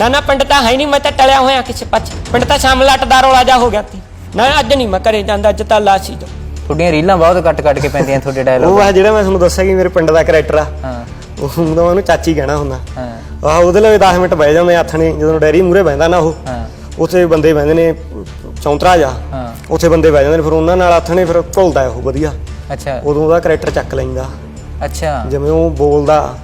ਨਾ ਨਾ ਪਿੰਡ ਤਾਂ ਹੈ ਨਹੀਂ ਮੈਂ ਤਾਂ ਟਲਿਆ ਹੋਇਆ ਕਿਸੇ ਪਾਸੇ। ਪਿੰਡ ਤਾਂ ਸ਼ਾਮ ਲੱਟ ਦਾ ਰੌਲਾ ਜਾ ਹੋ ਗਿਆ ਤੀ ਨਾ ਅੱਜ ਨਹੀਂ ਮੈਂ ਘਰੇ ਜਾਂਦਾ ਅੱਜ ਤਾਂ ਲਾਸੀ ਤੋਂ। ਤੁਹਾਡੀਆਂ ਰੀਲਾਂ ਬਹੁਤ ਕੱਟ ਕੱਟ ਕੇ ਪੈਂਦੀਆਂ ਤੁਹਾਡੇ ਡਾਇਲੋਗ ਉਹ ਆ ਜਿਹੜਾ ਮੈਂ ਤੁਹਾਨੂੰ ਦੱਸਿਆ ਕਿ ਮੇਰੇ ਪਿੰਡ ਦਾ ਕਰੈਕਟਰ ਆ। ਹਾਂ। ਉਹ ਹੁੰਦਾ ਉਹਨੂੰ ਚਾਚੀ ਕਹਿਣਾ ਹੁੰਦਾ। ਹਾਂ। ਆਹ ਉਹਦੇ ਲਈ 10 ਮਿੰਟ ਬਹਿ ਜਾਂਦੇ ਆਥਣੇ ਜਦੋਂ ਡੈਰੀ ਮੂਰੇ ਬਹਿੰਦਾ ਨਾ ਉਹ ਹਾਂ। ਉੱਥੇ ਬੰਦੇ ਬਹਿੰਦੇ ਨੇ ਚੌਂਤਰਾ ਜਾ ਹਾਂ। ਉੱਥੇ ਬੰਦੇ ਬਹਿ ਜਾਂਦੇ ਨੇ ਫਿਰ ਉਹਨਾਂ ਨਾਲ ਆਥਣੇ ਫਿਰ ਘੁਲਦਾ ਉਹ ਵਧੀਆ। ਅੱਛਾ। ਉਦੋਂ ਉਹਦਾ ਕਰੈਕਟਰ ਚੱਕ ਲੈਂਦਾ। ਅੱਛਾ। ਜਿਵੇਂ ਉਹ ਬੋਲਦਾ।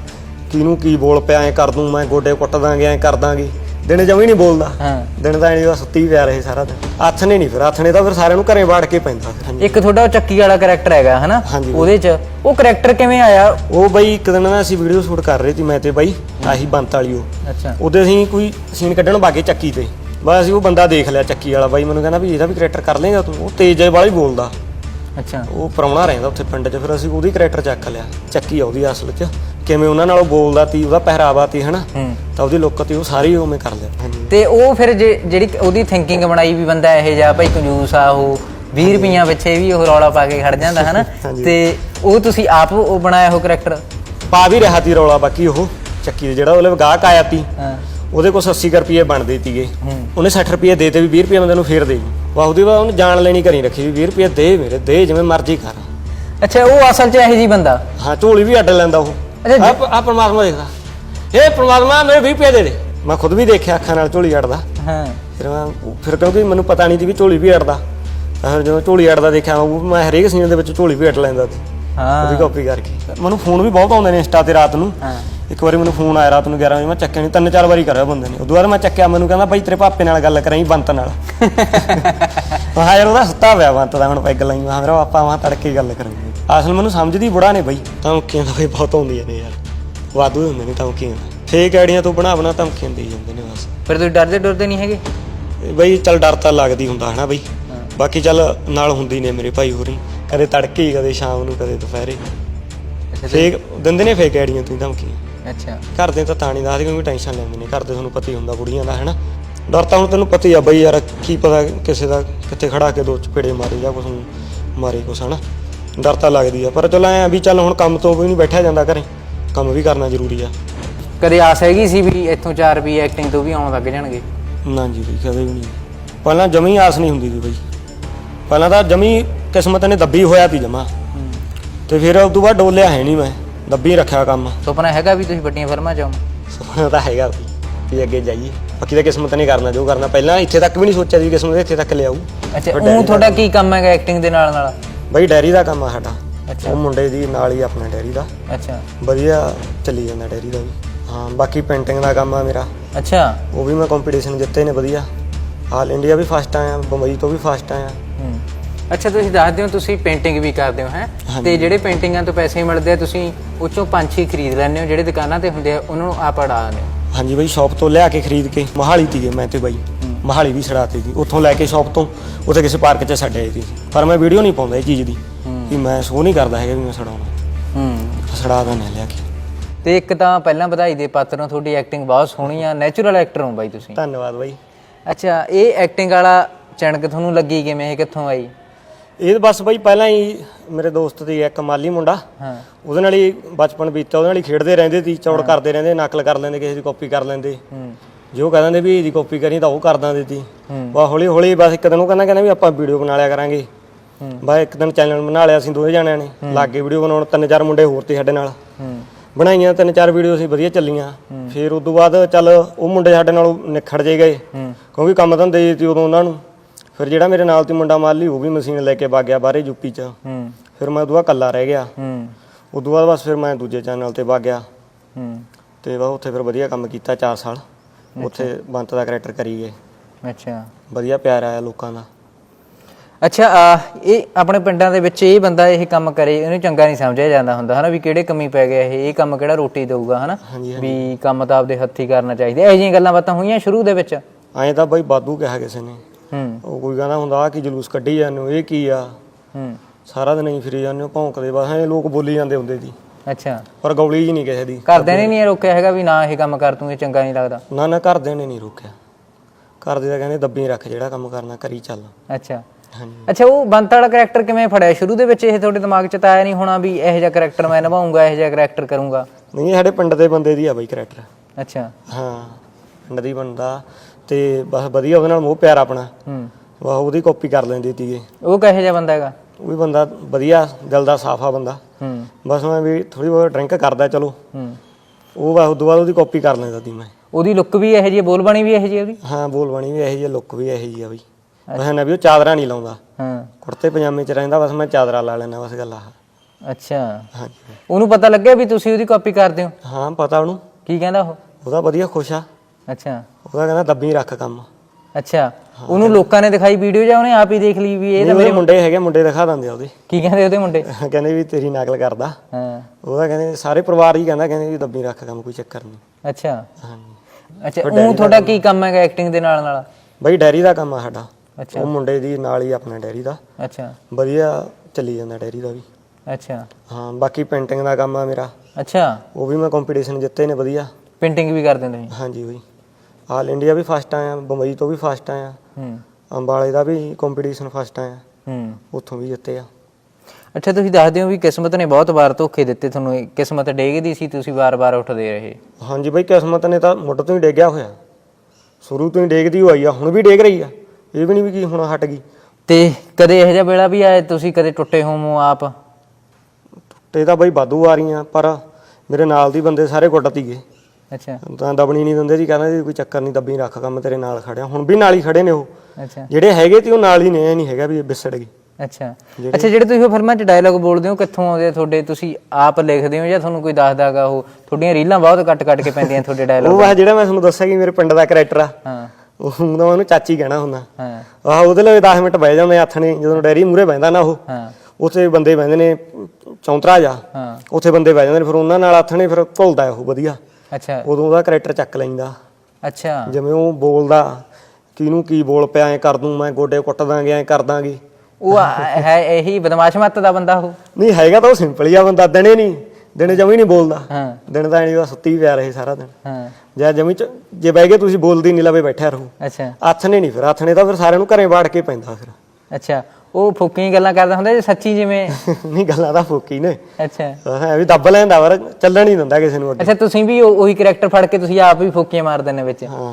ਕਿਹਨੂੰ ਕੀ ਬੋਲ ਪਿਆ ਐ ਕਰ ਦੂੰ ਮੈਂ ਗੋਡੇ ਕੁੱਟ ਦਾਂਗੇ ਐ ਕਰ ਦਾਂਗੇ। ਦਿਨ ਜਮੀ ਨਹੀਂ ਬੋਲਦਾ। ਹਾਂ। ਦਿਨ ਤਾਂ ਐਂ ਸੁੱਤੀ ਪਿਆ ਰਹੇ ਸਾਰਾ ਦਿਨ। ਆਥਣੇ ਨਹੀਂ ਫਿਰ ਆਥਣੇ ਤਾਂ ਫਿਰ ਸਾਰਿਆਂ ਨੂੰ ਘਰੇ ਬਾੜ ਕੇ ਪੈਂਦਾ। ਇੱਕ ਤੁਹਾਡਾ ਉਹ ਚੱਕੀ ਵਾਲਾ ਕੈਰੈਕਟਰ ਹੈਗਾ ਹਨਾ। ਉਹਦੇ ਚ ਉਹ ਕੈਰੈਕਟਰ ਕਿਵੇਂ ਆਇਆ? ਉਹ ਬਈ ਇੱਕ ਦਿਨ ਨਾ ਅਸੀਂ ਵੀਡੀਓ ਸ਼ੂਟ ਕਰ ਰਹੇ ਸੀ ਮੈਂ ਤੇ ਬਾਈ ਆਹੀ ਬੰਤ ਵਾਲੀ ਉਹ। ਅੱਛਾ। ਉਹਦੇ ਅਸੀਂ ਕੋਈ ਸੀਨ ਕੱਢਣ ਬਾਗੇ ਚੱਕੀ ਤੇ। ਬਸ ਅਸੀਂ ਉਹ ਬੰਦਾ ਦੇਖ ਲਿਆ ਚੱਕੀ ਵਾਲਾ ਬਾਈ ਮੈਨੂੰ ਕਹਿੰਦਾ ਵੀ ਇਹਦਾ ਵੀ ਕਰੈਕਟਰ ਕਰ ਲੇਗਾ ਤੂੰ। ਉਹ ਤੇਜ ਵਾਲਾ ਹੀ ਬੋਲਦਾ। ਅੱਛਾ। ਉਹ ਪ੍ਰਾਹੁਣਾ ਰਹਿੰਦਾ ਉੱਥੇ ਪਿੰਡ 'ਚ ਫਿਰ ਅਸੀਂ ਉਹਦੀ ਕਰੈਕਟਰ ਚੱਕ ਲਿਆ। ਚੱਕੀ ਆ ਉਹਦੀ ਅਸਲ 'ਚ। ਕਿਵੇਂ ਉਹਨਾਂ ਨਾਲ ਉਹ ਬੋਲਦਾ ਤੀ ਉਹਦਾ ਪਹਿਰਾਵਾ ਤੀ ਹਨਾ? ਹੂੰ। ਤਾਂ ਉਹਦੀ ਲੁੱਕ ਤੀ ਉਹ ਸਾਰੀ ਉਵੇਂ ਕਰ ਲਿਆ ਤੇ ਉਹ ਫਿਰ ਜੇ- ਜਿਹੜੀ ਉਹਦੀ ਥਿੰਕਿੰਗ ਬਣਾਈ ਵੀ ਬੰਦਾ ਇਹੋ ਜਿਹਾ ਭਾਈ ਕੰਜੂਸ ਆ ਉਹ 20 ਰੁਪਈਆਂ ਪਿੱਛੇ ਵੀ ਉਹ ਰੌਲਾ ਪਾ ਕੇ ਖੜ ਜਾਂਦਾ ਹਨਾ? ਹਾਂਜੀ। ਤੇ ਉਹ ਤੁਸੀਂ ਆਪ ਉਹ ਬਣਾਇਆ ਉਹ ਕੈਰੈਕਟਰ ਪਾ ਵੀ ਰਿਹਾ ਤੀ ਰੌਲਾ ਬਾਕੀ ਉਹ ਚੱਕੀ ਦੇ ਜਿਹੜਾ ਉਹਲੇ ਗਾਹਕ ਆਇਆ ਤੀ ਹਾਂ। ਉਹਦੇ ਕੋਲ 80 ਕੁ ਰੁਪਏ ਬਣਦੇ ਤੀਗੇ। ਹੂੰ। ਉਹਨੇ 60 ਰੁਪਏ ਦੇਤੇ ਵੀ 20 ਰੁਪਏ ਬੰਦੇ ਨੂੰ ਫੇਰ ਦੇ। ਵਾਹ ਉਹਦੀ ਬਾਅਦ ਉਹਨੇ ਜਾਣ ਲੈਣੀ ਕਰੀ ਰੱਖੀ ਵੀ 20 ਰੁਪਏ ਦੇ ਮੇਰੇ ਦੇ ਜਿਵੇਂ ਮਰਜ਼ੀ ਕਰ। ਅੱਛਾ ਉਹ ਅਸਲ 'ਚ ਇਹੋ ਜੀ ਬੰਦਾ? ਹਾਂ ਝੋਲੀ ਵੀ ਅੱਡ ਲੈਂਦਾ ਉਹ। ਅੱਛਾ, ਆ ਆ ਪਰਮਾਤਮਾ ਦੇਖਦਾ। ਇਹ ਪਰਮਾਤਮਾ ਮੇਰੇ 20 ਰੁਪਏ ਦੇ ਦੇ। ਮੈਂ ਖੁਦ ਵੀ ਦੇਖਿਆ ਅੱਖਾਂ ਨਾਲ ਝੋਲੀ ਅੱਡਦਾ ਹਾਂ। ਫਿਰ ਮੈਂ ਫਿਰ ਕਿਉਂਕਿ ਮੈਨੂੰ ਪਤਾ ਨਹੀਂ ਸੀ ਵੀ ਝੋਲੀ ਵੀ ਅੱਡਦਾ ਤਾਂ ਫਿਰ ਜਦੋਂ ਝੋਲੀ ਅੱਡਦਾ ਦੇਖਿਆ ਉਹ ਮੈਂ ਹਰੇਕ ਸੀਨ ਦੇ ਵਿੱਚ ਝੋਲੀ ਵੀ ਅੱਡ ਲੈਂਦਾ ਸੀ। ਉਹਦੀ ਹਾਂ ਕਾਪੀ ਕਰਕੇ। ਮੈਨੂੰ ਫੋਨ ਵੀ ਬਹੁਤ ਆਉਂਦੇ ਨੇ ਇੰਸਟਾ ਤੇ ਰਾਤ ਨੂੰ। ਹਾਂ। ਇੱਕ ਵਾਰੀ ਮੈਨੂੰ ਫੋਨ ਆਇਆ ਰਾਤ ਨੂੰ 11 ਵਜੇ ਮੈਂ ਚੱਕਿਆ ਨਹੀਂ ਤਿੰਨ ਚਾਰ ਵਾਰੀ ਕਰਿਆ ਬੰਦੇ ਨੇ। ਉਦੋਂ ਬਾਅਦ ਮੈਂ ਚੱਕਿਆ ਮੈਨੂੰ ਕਹਿੰਦਾ ਭਾਈ ਤੇਰੇ ਪਾਪੇ ਨਾਲ ਗੱਲ ਕਰਾਈ ਬੰਤ ਨਾਲ। ਹਾਂ ਯਾਰ ਉਹਦਾ ਸੁੱਤਾ ਪਿਆ ਬੰਤ ਦਾ ਹੁਣ ਪੈਗ ਲਾਈ ਮੈਂ ਮੇਰਾ ਪਾਪਾ ਵਾਂ ਤੜਕੇ ਗੱਲ ਕਰਾਂਗੇ। ਅਸਲ ਮੈਨੂੰ ਸਮਝਦੀ ਬੁੜਾ ਨੇ ਬਈ। ਧਮਕੀਆਂ ਤਾਂ ਬਈ ਬਹੁਤ ਆਉਂਦੀਆਂ ਨੇ ਯਾਰ। ਵਾਧੂ ਹੁੰਦੇ ਨੇ ਧਮਕੀਆਂ। ਫੇਕ ਆਈਡੀਆਂ ਤੋਂ ਬਣਾ ਬਣਾ ਧਮਕੀਆਂ ਜਾਂਦੇ ਨੇ ਬਸ। ਫਿਰ ਤੁਸੀਂ ਡਰਦੇ ਡਰਦੇ ਨਹੀਂ ਹੈਗੇ? ਬਈ ਚੱਲ ਡਰ ਤਾਂ ਲੱਗਦੀ ਹੁੰਦਾ ਹਨਾ ਬਈ। ਬਾਕੀ ਚੱਲ ਨਾਲ ਹੁੰਦੀ ਨੇ ਮੇਰੇ ਭਾਈ ਹੋਰੀ। ਕਦੇ ਤੜਕੇ ਕਦੇ ਸ਼ਾਮ ਨੂੰ ਕਦੇ ਦੁਪਹਿਰੇ। ਫੇਕ ਦਿੰਦੇ ਨੇ ਫੇਕ ਆਈਡੀਆਂ ਤੋਂ ਧਮਕੀਆਂ? ਅੱਛਾ। ਘਰ ਦੇ ਤਾਂ ਤਾਂ ਨਹੀਂ ਦੱਸਦੇ ਕਿਉਂਕਿ ਟੈਨਸ਼ਨ ਲੈਂਦੇ ਨੇ। ਘਰ ਦੇ ਤੁਹਾਨੂੰ ਪਤਾ ਹੀ ਹੁੰਦਾ ਬੁੜੀਆਂ ਦਾ ਹੈਨਾ। ਡਰ ਤਾਂ ਹੁਣ ਤੈਨੂੰ ਪਤਾ ਹੀ ਆ ਬਈ ਯਾਰ ਕੀ ਪਤਾ ਕਿਸੇ ਦਾ ਕਿੱਥੇ ਖੜਾ ਕੇ ਦੋ ਚਪੇੜੇ ਮਾਰੇ ਜਾਂ ਨੂੰ ਮਾਰੇ ਕੁਛ ਹਨਾ। ਡਰ ਤਾਂ ਲੱਗਦੀ ਆ। ਪਰ ਚਲੋ ਐ ਵੀ ਚੱਲ ਹੁਣ ਕੰਮ ਤੋਂ ਵੀ ਨਹੀਂ ਬੈਠਿਆ ਜਾਂਦਾ ਘਰੇ। ਕੰਮ ਵੀ ਕਰਨਾ ਜ਼ਰੂਰੀ ਆ। ਕਦੇ ਆਸ ਹੈਗੀ ਸੀ ਵੀ ਇੱਥੋਂ 4 ਰੁਪਏ ਐਕਟਿੰਗ ਤੋਂ ਵੀ ਆਉਣ ਲੱਗ ਜਾਣਗੇ? ਨਾ ਜੀ ਬਈ ਕਦੇ ਵੀ ਨਹੀਂ ਪਹਿਲਾਂ ਜਮੀ ਆਸ ਨਹੀਂ ਹੁੰਦੀ ਸੀ ਬਈ। ਪਹਿਲਾਂ ਤਾਂ ਜਮੀ ਕਿਸਮਤ ਨੇ ਦੱਬੀ ਹੋਇਆ ਸੀ ਜਮਾ। ਤੇ ਫਿਰ ਉਸ ਤੋਂ ਬਾਅਦ ਡੋਲਿਆ ਹੈ ਨਹੀਂ ਮੈਂ। ਦੱਬੀ ਰੱਖਿਆ ਕੰਮ। ਸੁਪਨਾ ਹੈਗਾ ਵੀ ਤੁਸੀਂ ਵੱਡੀਆਂ ਫਿਲਮਾਂ 'ਚ ਆਓ? ਸੁਪਨਾ ਤਾਂ ਹੈਗਾ ਵੀ ਵੀ ਅੱਗੇ ਜਾਈਏ। ਬਾਕੀ ਤਾਂ ਕਿਸਮਤ ਨੇ ਕਰਨਾ ਜੋ ਕਰਨਾ। ਪਹਿਲਾਂ ਇੱਥੇ ਤੱਕ ਵੀ ਨਹੀਂ ਸੋਚਿਆ ਸੀ ਕਿਸਮਤ ਇੱਥੇ ਤੱਕ ਲਿਆਊ। ਅੱਛਾ ਉਹ ਤੁਹਾਡਾ ਕੀ ਕੰਮ ਹੈਗਾ ਐਕਟਿੰਗ ਦੇ ਨਾਲ ਨਾਲ ਬਈ ਡੈਰੀ ਦਾ ਕੰਮ ਆ ਸਾਡਾ। ਅੱਛਾ। ਉਹ ਮੁੰਡੇ ਦੀ ਨਾਲ ਹੀ ਆਪਣਾ ਡੈਰੀ ਦਾ। ਅੱਛਾ। ਵਧੀਆ ਚੱਲੀ ਜਾਂਦਾ ਡੈਰੀ ਦਾ ਵੀ। ਹਾਂ ਬਾਕੀ ਪੇਂਟਿੰਗ ਦਾ ਕੰਮ ਆ ਮੇਰਾ। ਅੱਛਾ। ਉਹ ਵੀ ਮੈਂ ਕੰਪੀਟੀਸ਼ਨ ਜਿੱਤੇ ਨੇ ਵਧੀਆ। ਆਲ ਇੰਡੀਆ ਵੀ ਫਸਟ ਆਇਆ ਬੰਬਈ ਤੋਂ ਵੀ ਫਸਟ ਆਇਆ। ਹੂੰ। ਅੱਛਾ ਤੁਸੀਂ ਦੱਸਦੇ ਹੋ ਤੁਸੀਂ ਪੇਂਟਿੰਗ ਵੀ ਕਰਦੇ ਹੋ ਹੈ। ਤੇ ਜਿਹੜੇ ਪੇਂਟਿੰਗਾਂ ਤੋਂ ਪੈਸੇ ਮਿਲਦੇ ਆ ਤੁਸੀਂ ਉਹ ਚੋਂ ਪੰਛੀ ਖਰੀਦ ਲੈਂਦੇ ਹੋ ਜਿਹੜੇ ਦੁਕਾਨਾਂ ਤੇ ਹੁੰਦੇ ਆ ਉਹਨਾਂ ਨੂੰ ਆਪ ਅੜਾ ਦਿੰਦੇ ਹੋ। ਹਾਂਜੀ ਬਈ ਸ਼ਾਪ ਤੋਂ ਲਿਆ ਕੇ ਖਰੀਦ ਕੇ ਮਹਾਲੀ ਤੀਗੇ ਮੈਂ ਤੇ ਬਾਈ। ਮਹਾਲੀ ਵੀ ਛੜਾਤੀ ਸੀ ਉੱਥੋਂ ਲੈ ਕੇ ਸ਼ਾਪ ਤੋਂ ਉੱਥੇ ਕਿਸੇ ਪਾਰਕ 'ਚ ਛੱਡ ਸੀ ਪਰ ਮੈਂ ਵੀਡੀਓ ਨਹੀਂ ਪਾਉਂਦਾ ਇਹ ਚੀਜ਼ ਦੀ। ਕਿ ਮੈਂ ਸ਼ੋਅ ਨਹੀਂ ਕਰਦਾ ਹੈਗਾ ਵੀ ਮੈਂ ਛੜਾਉਣਾ ਹੂੰ। ਛੜਾ ਦਾ ਲਿਆ ਕੇ। ਤੇ ਇੱਕ ਤਾਂ ਪਹਿਲਾਂ ਵਧਾਈ ਦੇ ਪਾਤਰ ਹੋ ਤੁਹਾਡੀ ਐਕਟਿੰਗ ਬਹੁਤ ਸੋਹਣੀ ਆ ਨੈਚੁਰਲ ਐਕਟਰ ਹੋ ਬਾਈ ਤੁਸੀਂ। ਧੰਨਵਾਦ ਬਾਈ। ਅੱਛਾ ਇਹ ਐਕਟਿੰਗ ਵਾਲਾ ਚਣਕ ਤੁਹਾਨੂੰ ਲੱਗੀ ਕਿਵੇਂ? ਇਹ ਕਿੱਥੋਂ ਆਈ? ਇਹ ਬਸ ਬਈ ਪਹਿਲਾਂ ਹੀ ਮੇਰੇ ਦੋਸਤ ਦੀ ਇੱਕ ਮਾਲੀ ਮੁੰਡਾ ਹਾਂ। ਉਹਦੇ ਨਾਲ ਹੀ ਬਚਪਨ ਬੀਤਾ ਉਹਦੇ ਨਾਲ ਹੀ ਖੇਡਦੇ ਰਹਿੰਦੇ ਸੀ ਚੌੜ ਕਰਦੇ ਰਹਿੰਦੇ ਨਕਲ ਕਰ ਲੈਂਦੇ ਕਿਸੇ ਦੀ ਕਾਪੀ ਕਰ ਲੈਂਦੇ। ਹੂੰ। ਜੋ ਕਹਿ ਦਿੰਦੇ ਵੀ ਇਹਦੀ ਕਾਪੀ ਕਰੀ ਤਾਂ ਉਹ ਕਰ ਦਿੰਦੇ ਸੀ ਹੂੰ। ਬਸ ਹੌਲੀ ਹੌਲੀ ਬਸ ਇੱਕ ਦਿਨ ਉਹ ਕਹਿੰਦਾ ਕਹਿੰਦਾ ਵੀ ਆਪਾਂ ਵੀਡੀਓ ਬਣਾ ਲਿਆ ਕਰਾਂਗੇ। ਬਸ ਇੱਕ ਦਿਨ ਚੈਨਲ ਬਣਾ ਲਿਆ ਅਸੀਂ ਦੋਵੇਂ ਜਾਣਿਆਂ ਨੇ। ਲੱਗੇ ਵੀਡੀਓ ਬਣਾਉਣ ਤਿੰਨ ਚਾਰ ਮੁੰਡੇ ਹੋਰ ਤੇ ਸਾਡੇ ਨਾਲ। ਬਣਾਈਆਂ ਤਿੰਨ ਚਾਰ ਵੀਡੀਓ ਸੀ ਵਧੀਆ ਚੱਲੀਆਂ। ਫਿਰ ਉਸ ਤੋਂ ਬਾਅਦ ਚੱਲ ਉਹ ਮੁੰਡੇ ਸਾਡੇ ਨਾਲ ਨਿਖੜ ਜੇ ਗਏ। ਕਿਉਂਕਿ ਕੰਮ ਧੰਦੇ ਸੀ ਉਦੋਂ ਉਹਨਾਂ ਨੂੰ। ਫਿਰ ਜਿਹੜਾ ਮੇਰੇ ਨਾਲ ਤੇ ਮੁੰਡਾ ਮਾਲੀ ਉਹ ਵੀ ਮਸ਼ੀਨ ਲੈ ਕੇ ਵਗ ਗਿਆ ਬਾਹਰੇ ਯੂਪੀ ਚ। ਫਿਰ ਮੈਂ ਉਦੋਂ ਇਕੱਲਾ ਰਹਿ ਗਿਆ। ਤੋਂ ਬਾਅਦ ਬਸ ਫਿਰ ਮੈਂ ਦੂਜੇ ਚੈਨਲ ਤੇ ਵਗ ਗਿਆ। ਤੇ ਬਸ ਉੱਥੇ ਫਿਰ ਵਧੀਆ ਕੰਮ ਕੀਤਾ 4 ਸਾਲ। ਉੱਥੇ ਬੰਤ ਦਾ ਕਰੈਕਟਰ ਕਰੀ ਗਏ ਅੱਛਾ। ਵਧੀਆ ਪਿਆਰ ਆਇਆ ਲੋਕਾਂ ਦਾ। ਅੱਛਾ ਆ ਇਹ ਆਪਣੇ ਪਿੰਡਾਂ ਦੇ ਵਿੱਚ ਇਹ ਬੰਦਾ ਇਹ ਕੰਮ ਕਰੇ ਇਹਨੂੰ ਚੰਗਾ ਨਹੀਂ ਸਮਝਿਆ ਜਾਂਦਾ ਹੁੰਦਾ ਹਨਾ ਵੀ ਕਿਹੜੇ ਕੰਮੀ ਪੈ ਗਿਆ ਇਹ ਇਹ ਕੰਮ ਕਿਹੜਾ ਰੋਟੀ ਦੇਊਗਾ ਹਨਾ ਵੀ ਕੰਮ ਤਾਂ ਆਪਦੇ ਹੱਥੀ ਕਰਨਾ ਚਾਹੀਦਾ ਇਹੋ ਜਿਹੀਆਂ ਗੱਲਾਂ ਬਾਤਾਂ ਹੋਈਆਂ ਸ਼ੁਰੂ ਦੇ ਵਿੱਚ? ਐਂ ਤਾਂ ਬਈ ਬਾਦੂ ਕਿਹਾ ਕਿਸੇ ਨੇ। ਹੂੰ। ਉਹ ਕੋਈ ਕਹਿੰਦਾ ਹੁੰਦਾ ਆ ਕੀ ਜਲੂਸ ਕੱਢੀ ਜਾਂਦੇ ਹੋ ਇਹ ਕੀ ਆ? ਹੂੰ। ਸਾਰਾ ਦਿਨ ਹੀ ਫਿਰੀ ਜਾਂਦੇ ਹੋ ਭੌਂਕਦੇ ਬਸ ਐਂ ਲੋਕ ਬੋਲੀ ਜਾਂਦੇ ਹੁੰਦੇ ਸੀ। ਅੱਛਾ। ਪਰ ਗੌਲੀ ਜੀ ਨਹੀਂ ਕਿਸੇ ਦੀ। ਘਰਦਿਆਂ ਨੇ ਨਹੀਂ ਇਹ ਰੋਕਿਆ ਹੈਗਾ ਵੀ ਨਾ ਇਹ ਕੰਮ ਕਰ ਤੂੰ ਇਹ ਚੰਗਾ ਨਹੀਂ ਲੱਗਦਾ? ਨਾ ਨਾ ਘਰਦਿਆਂ ਨੇ ਨਹੀਂ ਰੋਕਿਆ। ਘਰਦੇ ਤਾਂ ਕਹਿੰਦੇ ਦੱਬੀ ਰੱਖ ਜਿਹੜਾ ਕੰਮ ਕਰਨਾ ਕਰੀ ਚੱਲ। ਅੱਛਾ। ਹਾਂਜੀ। ਅੱਛਾ ਉਹ ਬੰਤ ਵਾਲਾ ਕਰੈਕਟਰ ਕਿਵੇਂ ਫੜਿਆ? ਸ਼ੁਰੂ ਦੇ ਵਿੱਚ ਇਹ ਤੁਹਾਡੇ ਦਿਮਾਗ 'ਚ ਤਾਂ ਆਇਆ ਨਹੀਂ ਹੋਣਾ ਵੀ ਇਹੋ ਜਿਹਾ ਕਰੈਕਟਰ ਮੈਂ ਨਿਭਾਉਂਗਾ ਇਹੋ ਜਿਹਾ ਕਰੈਕਟਰ ਕਰੂੰਗਾ। ਨਹੀਂ ਇਹ ਸਾਡੇ ਪਿੰਡ ਦੇ ਬੰਦੇ ਦੀ ਆ ਬਈ ਕਰੈਕਟਰ ਅੱਛਾ। ਹਾਂ ਪਿੰਡ ਦੀ ਬੰਦਾ ਤੇ ਬਸ ਵਧੀਆ ਉਹਦੇ ਨਾਲ ਮੋਹ ਪਿਆਰ ਆਪਣਾ। ਹੂੰ। ਬਸ ਉਹਦੀ ਕਾਪੀ ਕਰ ਲੈਂਦੀ ਤੀਗੇ ਉਹ ਕਹੇ ਜਿਹਾ ਬੰਦਾ ਹੈਗਾ? ਉਹ ਵੀ ਬੰਦਾ ਵਧੀਆ ਦਿਲ ਦਾ ਸਾਫਾ ਬੰਦਾ। ਹੂੰ। ਬਸ ਮੈਂ ਵੀ ਥੋੜੀ ਬਹੁਤ ਡਰਿੰਕ ਕਰਦਾ ਚਲੋ। ਹੂੰ। ਉਹ ਬਸ ਉਦੋਂ ਬਾਅਦ ਉਹਦੀ ਕਾਪੀ ਕਰ ਲੈਂਦਾ ਸੀ ਮੈਂ। ਉਹਦੀ ਲੁੱਕ ਵੀ ਇਹੋ ਜਿਹੀ ਹੈ, ਬੋਲ ਬਾਣੀ ਵੀ ਇਹੋ ਜਿਹੀ ਹੈ ਉਹਦੀ? ਹਾਂ ਬੋਲ ਬਣੀ ਵੀ ਇਹੋ ਜਿਹੀ ਆ, ਲੁੱਕ ਵੀ ਇਹੋ ਜਿਹੀ ਆ ਬਈ। ਨਾ ਵੀ ਉਹ ਚਾਦਰਾ ਨਹੀਂ ਲਾਉਂਦਾ। ਹਾਂ। ਕੁੜਤੇ ਪਜਾਮੇ ਚ ਰਹਿੰਦਾ ਬਸ ਮੈਂ ਚਾਦਰਾ ਲਾ ਲੈਣਾ ਬਸ ਗੱਲ ਆਹ ਅੱਛਾ। ਹਾਂਜੀ। ਉਹਨੂੰ ਪਤਾ ਲੱਗਿਆ ਵੀ ਤੁਸੀਂ ਉਹਦੀ ਕਾਪੀ ਕਰਦੇ ਹੋ? ਹਾਂ ਪਤਾ ਉਹਨੂੰ। ਕੀ ਕਹਿੰਦਾ ਉਹ? ਉਹਦਾ ਵਧੀਆ ਖੁਸ਼ ਆ। ਅੱਛਾ। ਉਹਦਾ ਕਹਿੰਦਾ ਦੱਬੀ ਰੱਖ ਕੰਮ। ਅੱਛਾ। ਉਹਨੂੰ ਲੋਕਾਂ ਨੇ ਦਿਖਾਈ ਵੀਡੀਓ ਜਾਂ ਉਹਨੇ ਆਪ ਹੀ ਦੇਖ ਲਈ ਵੀ ਇਹ ਤਾਂ ਮੇਰੇ ਮੁੰਡੇ ਹੈਗੇ ਮੁੰਡੇ ਦਿਖਾ ਦਿੰਦੇ ਆ ਉਹਦੇ। ਕੀ ਕਹਿੰਦੇ ਉਹਦੇ ਮੁੰਡੇ? ਕਹਿੰਦੇ ਵੀ ਤੇਰੀ ਨਕਲ ਕਰਦਾ। ਹਾਂ। ਉਹਦਾ ਕਹਿੰਦੇ ਸਾਰੇ ਪਰਿਵਾਰ ਹੀ ਕਹਿੰਦਾ ਕਹਿੰਦੇ ਵੀ ਦੱਬੀ ਰੱਖ ਕੰਮ ਕੋਈ ਚੱਕਰ ਨਹੀਂ। ਅੱਛਾ। ਹਾਂਜੀ। ਅੱਛਾ ਉਹ ਤੁਹਾਡਾ ਕੀ ਕੰਮ ਹੈਗਾ ਐਕਟਿੰਗ ਦੇ ਨਾਲ ਨਾਲ? ਬਈ ਡੈਰੀ ਦਾ ਕੰਮ ਆ ਸਾਡਾ। ਅੱਛਾ। ਉਹ ਮੁੰਡੇ ਦੀ ਨਾਲ ਹੀ ਆਪਣਾ ਡੈਰੀ ਦਾ। ਅੱਛਾ। ਵਧੀਆ ਚੱਲੀ ਜਾਂਦਾ ਡੈਰੀ ਦਾ ਵੀ। ਅੱਛਾ। ਹਾਂ ਬਾਕੀ ਪੇਂਟਿੰਗ ਦਾ ਕੰਮ ਆ ਮੇਰਾ। ਅੱਛਾ। ਉਹ ਵੀ ਮੈਂ ਕੰਪੀਟੀਸ਼ਨ ਜਿੱਤੇ ਨੇ ਵਧੀਆ। ਪੇਂਟਿੰਗ ਵੀ ਕਰਦੇ ਤੁਸੀਂ? ਹਾਂਜੀ ਬਈ ਆਲ ਇੰਡੀਆ ਵੀ ਫਸਟ ਆਇਆ ਬੰਬਈ ਤੋਂ ਵੀ ਫਸਟ ਆਇਆ ਹੂੰ। ਅੰਬਾਲੇ ਦਾ ਵੀ ਕੰਪੀਟੀਸ਼ਨ ਫਸਟ ਆਇਆ। ਹੂੰ। ਉੱਥੋਂ ਵੀ ਜਿੱਤੇ ਆ। ਅੱਛਾ ਤੁਸੀਂ ਦੱਸਦੇ ਹੋ ਵੀ ਕਿਸਮਤ ਨੇ ਬਹੁਤ ਵਾਰ ਧੋਖੇ ਦਿੱਤੇ ਤੁਹਾਨੂੰ ਕਿਸਮਤ ਡੇਗਦੀ ਸੀ ਤੁਸੀਂ ਵਾਰ-ਵਾਰ ਉੱਠਦੇ ਰਹੇ। ਹਾਂਜੀ ਬਈ ਕਿਸਮਤ ਨੇ ਤਾਂ ਮੁੱਢ ਤੋਂ ਹੀ ਡੇਗਿਆ ਹੋਇਆ। ਸ਼ੁਰੂ ਤੋਂ ਹੀ ਡੇਗਦੀ ਹੋਈ ਆ ਹੁਣ ਵੀ ਡੇਗ ਰਹੀ ਆ। ਇਹ ਵੀ ਨਹੀਂ ਵੀ ਕੀ ਹੁਣ ਹਟ ਗਈ। ਤੇ ਕਦੇ ਇਹੋ ਜਿਹਾ ਵੇਲਾ ਵੀ ਆਇਆ ਤੁਸੀਂ ਕਦੇ ਟੁੱਟੇ ਹੋਵੋ ਆਪ? ਤੇ ਤਾਂ ਬਈ ਵਾਧੂ ਆ ਰਹੀਆਂ ਪਰ ਮੇਰੇ ਨਾਲ ਦੀ ਬੰਦੇ ਸਾਰੇ ਗੁੱਟ ਤੀਗੇ ਅੱਛਾ। ਤਾਂ ਦਬਣੀ ਨਹੀਂ ਦਿੰਦੇ ਜੀ ਕਹਿੰਦੇ ਜੀ ਕੋਈ ਚੱਕਰ ਨਹੀਂ ਦੱਬੀ ਰੱਖ ਕੰਮ ਤੇਰੇ ਨਾਲ ਖੜਿਆ। ਹੁਣ ਵੀ ਨਾਲ ਹੀ ਖੜੇ ਨੇ ਉਹ। ਅੱਛਾ। ਜਿਹੜੇ ਹੈਗੇ ਤੇ ਉਹ ਨਾਲ ਹੀ ਨੇ ਇਹ ਨਹੀਂ ਹੈਗਾ ਵੀ ਵਿਸੜ ਗਏ। ਅੱਛਾ। ਅੱਛਾ ਜਿਹੜੇ ਤੁਸੀਂ ਉਹ ਫਿਲਮਾਂ 'ਚ ਡਾਇਲੌਗ ਬੋਲਦੇ ਹੋ ਕਿੱਥੋਂ ਆਉਂਦੇ ਆ ਤੁਹਾਡੇ? ਤੁਸੀਂ ਆਪ ਲਿਖਦੇ ਹੋ ਜਾਂ ਤੁਹਾਨੂੰ ਕੋਈ ਦੱਸਦਾਗਾ ਉਹ? ਤੁਹਾਡੀਆਂ ਰੀਲਾਂ ਬਹੁਤ ਕੱਟ-ਕੱਟ ਕੇ ਪੈਂਦੀਆਂ ਤੁਹਾਡੇ ਡਾਇਲੌਗ ਉਹ ਵਾ ਜਿਹੜਾ ਮੈਂ ਤੁਹਾਨੂੰ ਦੱਸਿਆ ਕਿ ਮੇਰੇ ਪਿੰਡ ਦਾ ਕਰੈਕਟਰ ਆ। ਹਾਂ। ਉਹ ਹੁੰਦਾ ਉਹਨੂੰ ਚਾਚੀ ਕਹਿਣਾ ਹੁੰਦਾ। ਹਾਂ। ਆਹ ਉਹਦੇ ਲਈ 10 ਮਿੰਟ ਬਹਿ ਜਾਂਦੇ ਹੱਥ ਨੇ ਜਦੋਂ ਡੈਰੀ ਮੂਰੇ ਬਹਿੰਦਾ ਨਾ ਉਹ। ਹਾਂ। ਉੱਥੇ ਬੰਦੇ ਬਹਿੰਦੇ ਨੇ ਚੌਂਤਰਾ ਜਾ ਹਾਂ। ਉੱਥੇ ਬੰਦੇ ਬਹਿ ਜਾਂਦੇ ਨੇ ਫਿਰ ਉਹਨਾਂ ਨਾਲ ਹੱਥ ਨੇ ਫਿਰ ਘੁਲਦਾ ਉਹ ਵਧੀਆ। ਅੱਛਾ। ਉਦੋਂ ਉਹਦਾ ਕਰੈਕਟਰ ਚੱਕ ਲੈਂਦਾ। ਅੱਛਾ। ਜਿਵੇਂ ਉਹ ਬੋਲਦਾ ਕਿਹਨੂੰ ਕੀ ਬੋਲ ਪਿਆ ਐ ਕਰ ਦੂੰ ਮੈਂ ਗੋਡੇ ਕੁੱਟ ਦਾਂਗੇ ਐ ਕਰ ਦਾਂਗੇ। ਉਹ ਆ- ਹੈ ਇਹੀ ਬਦਮਾਸ਼ ਮੱਤ ਦਾ ਬੰਦਾ ਉਹ? ਨਹੀਂ ਹੈਗਾ ਤਾਂ ਉਹ ਸਿੰਪਲ ਹੀ ਆ ਬੰਦਾ ਦਿਨੇ ਨਹੀਂ ਦਿਨੇ ਜਮੀ ਨਹੀਂ ਬੋਲਦਾ। ਹਾਂ। ਦਿਨ ਤਾਂ ਐਂ ਸੁੱਤੀ ਪਿਆ ਰਹੇ ਸਾਰਾ ਦਿਨ। ਹਾਂ। ਜਾਂ ਜਮੀ ਚ ਜੇ ਬਹਿ ਗਏ ਤੁਸੀਂ ਬੋਲਦੀ ਨਹੀਂ ਲਵੇ ਬੈਠਿਆ ਰਹੋ। ਅੱਛਾ। ਨੇ ਨਹੀਂ ਫਿਰ ਨੇ ਤਾਂ ਫਿਰ ਸਾਰਿਆਂ ਨੂੰ ਘਰੇ ਬਾੜ ਕੇ ਪੈਂਦਾ ਫਿਰ। ਅੱਛਾ। ਉਹ ਫੁੱਕੀਆਂ ਗੱਲਾਂ ਕਰਦਾ ਹੁੰਦਾ ਜਾਂ ਸੱਚੀ ਜਿਵੇਂ? ਨਹੀਂ ਗੱਲਾਂ ਤਾਂ ਫੋਕੀ ਨੇ। ਅੱਛਾ। ਹੈ ਵੀ ਦੱਬ ਲੈਂਦਾ ਪਰ ਚੱਲਣ ਨਹੀਂ ਦਿੰਦਾ ਕਿਸੇ ਨੂੰ ਅੱਗੇ। ਅੱਛਾ ਤੁਸੀਂ ਵੀ ਉਹ- ਉਹੀ ਕੈਰੈਕਟਰ ਫੜ ਕੇ ਤੁਸੀਂ ਆਪ ਵੀ ਫੁੱਕੀਆਂ ਮਾਰ ਦਿੰਦੇ ਵਿੱਚ? ਹਾਂ।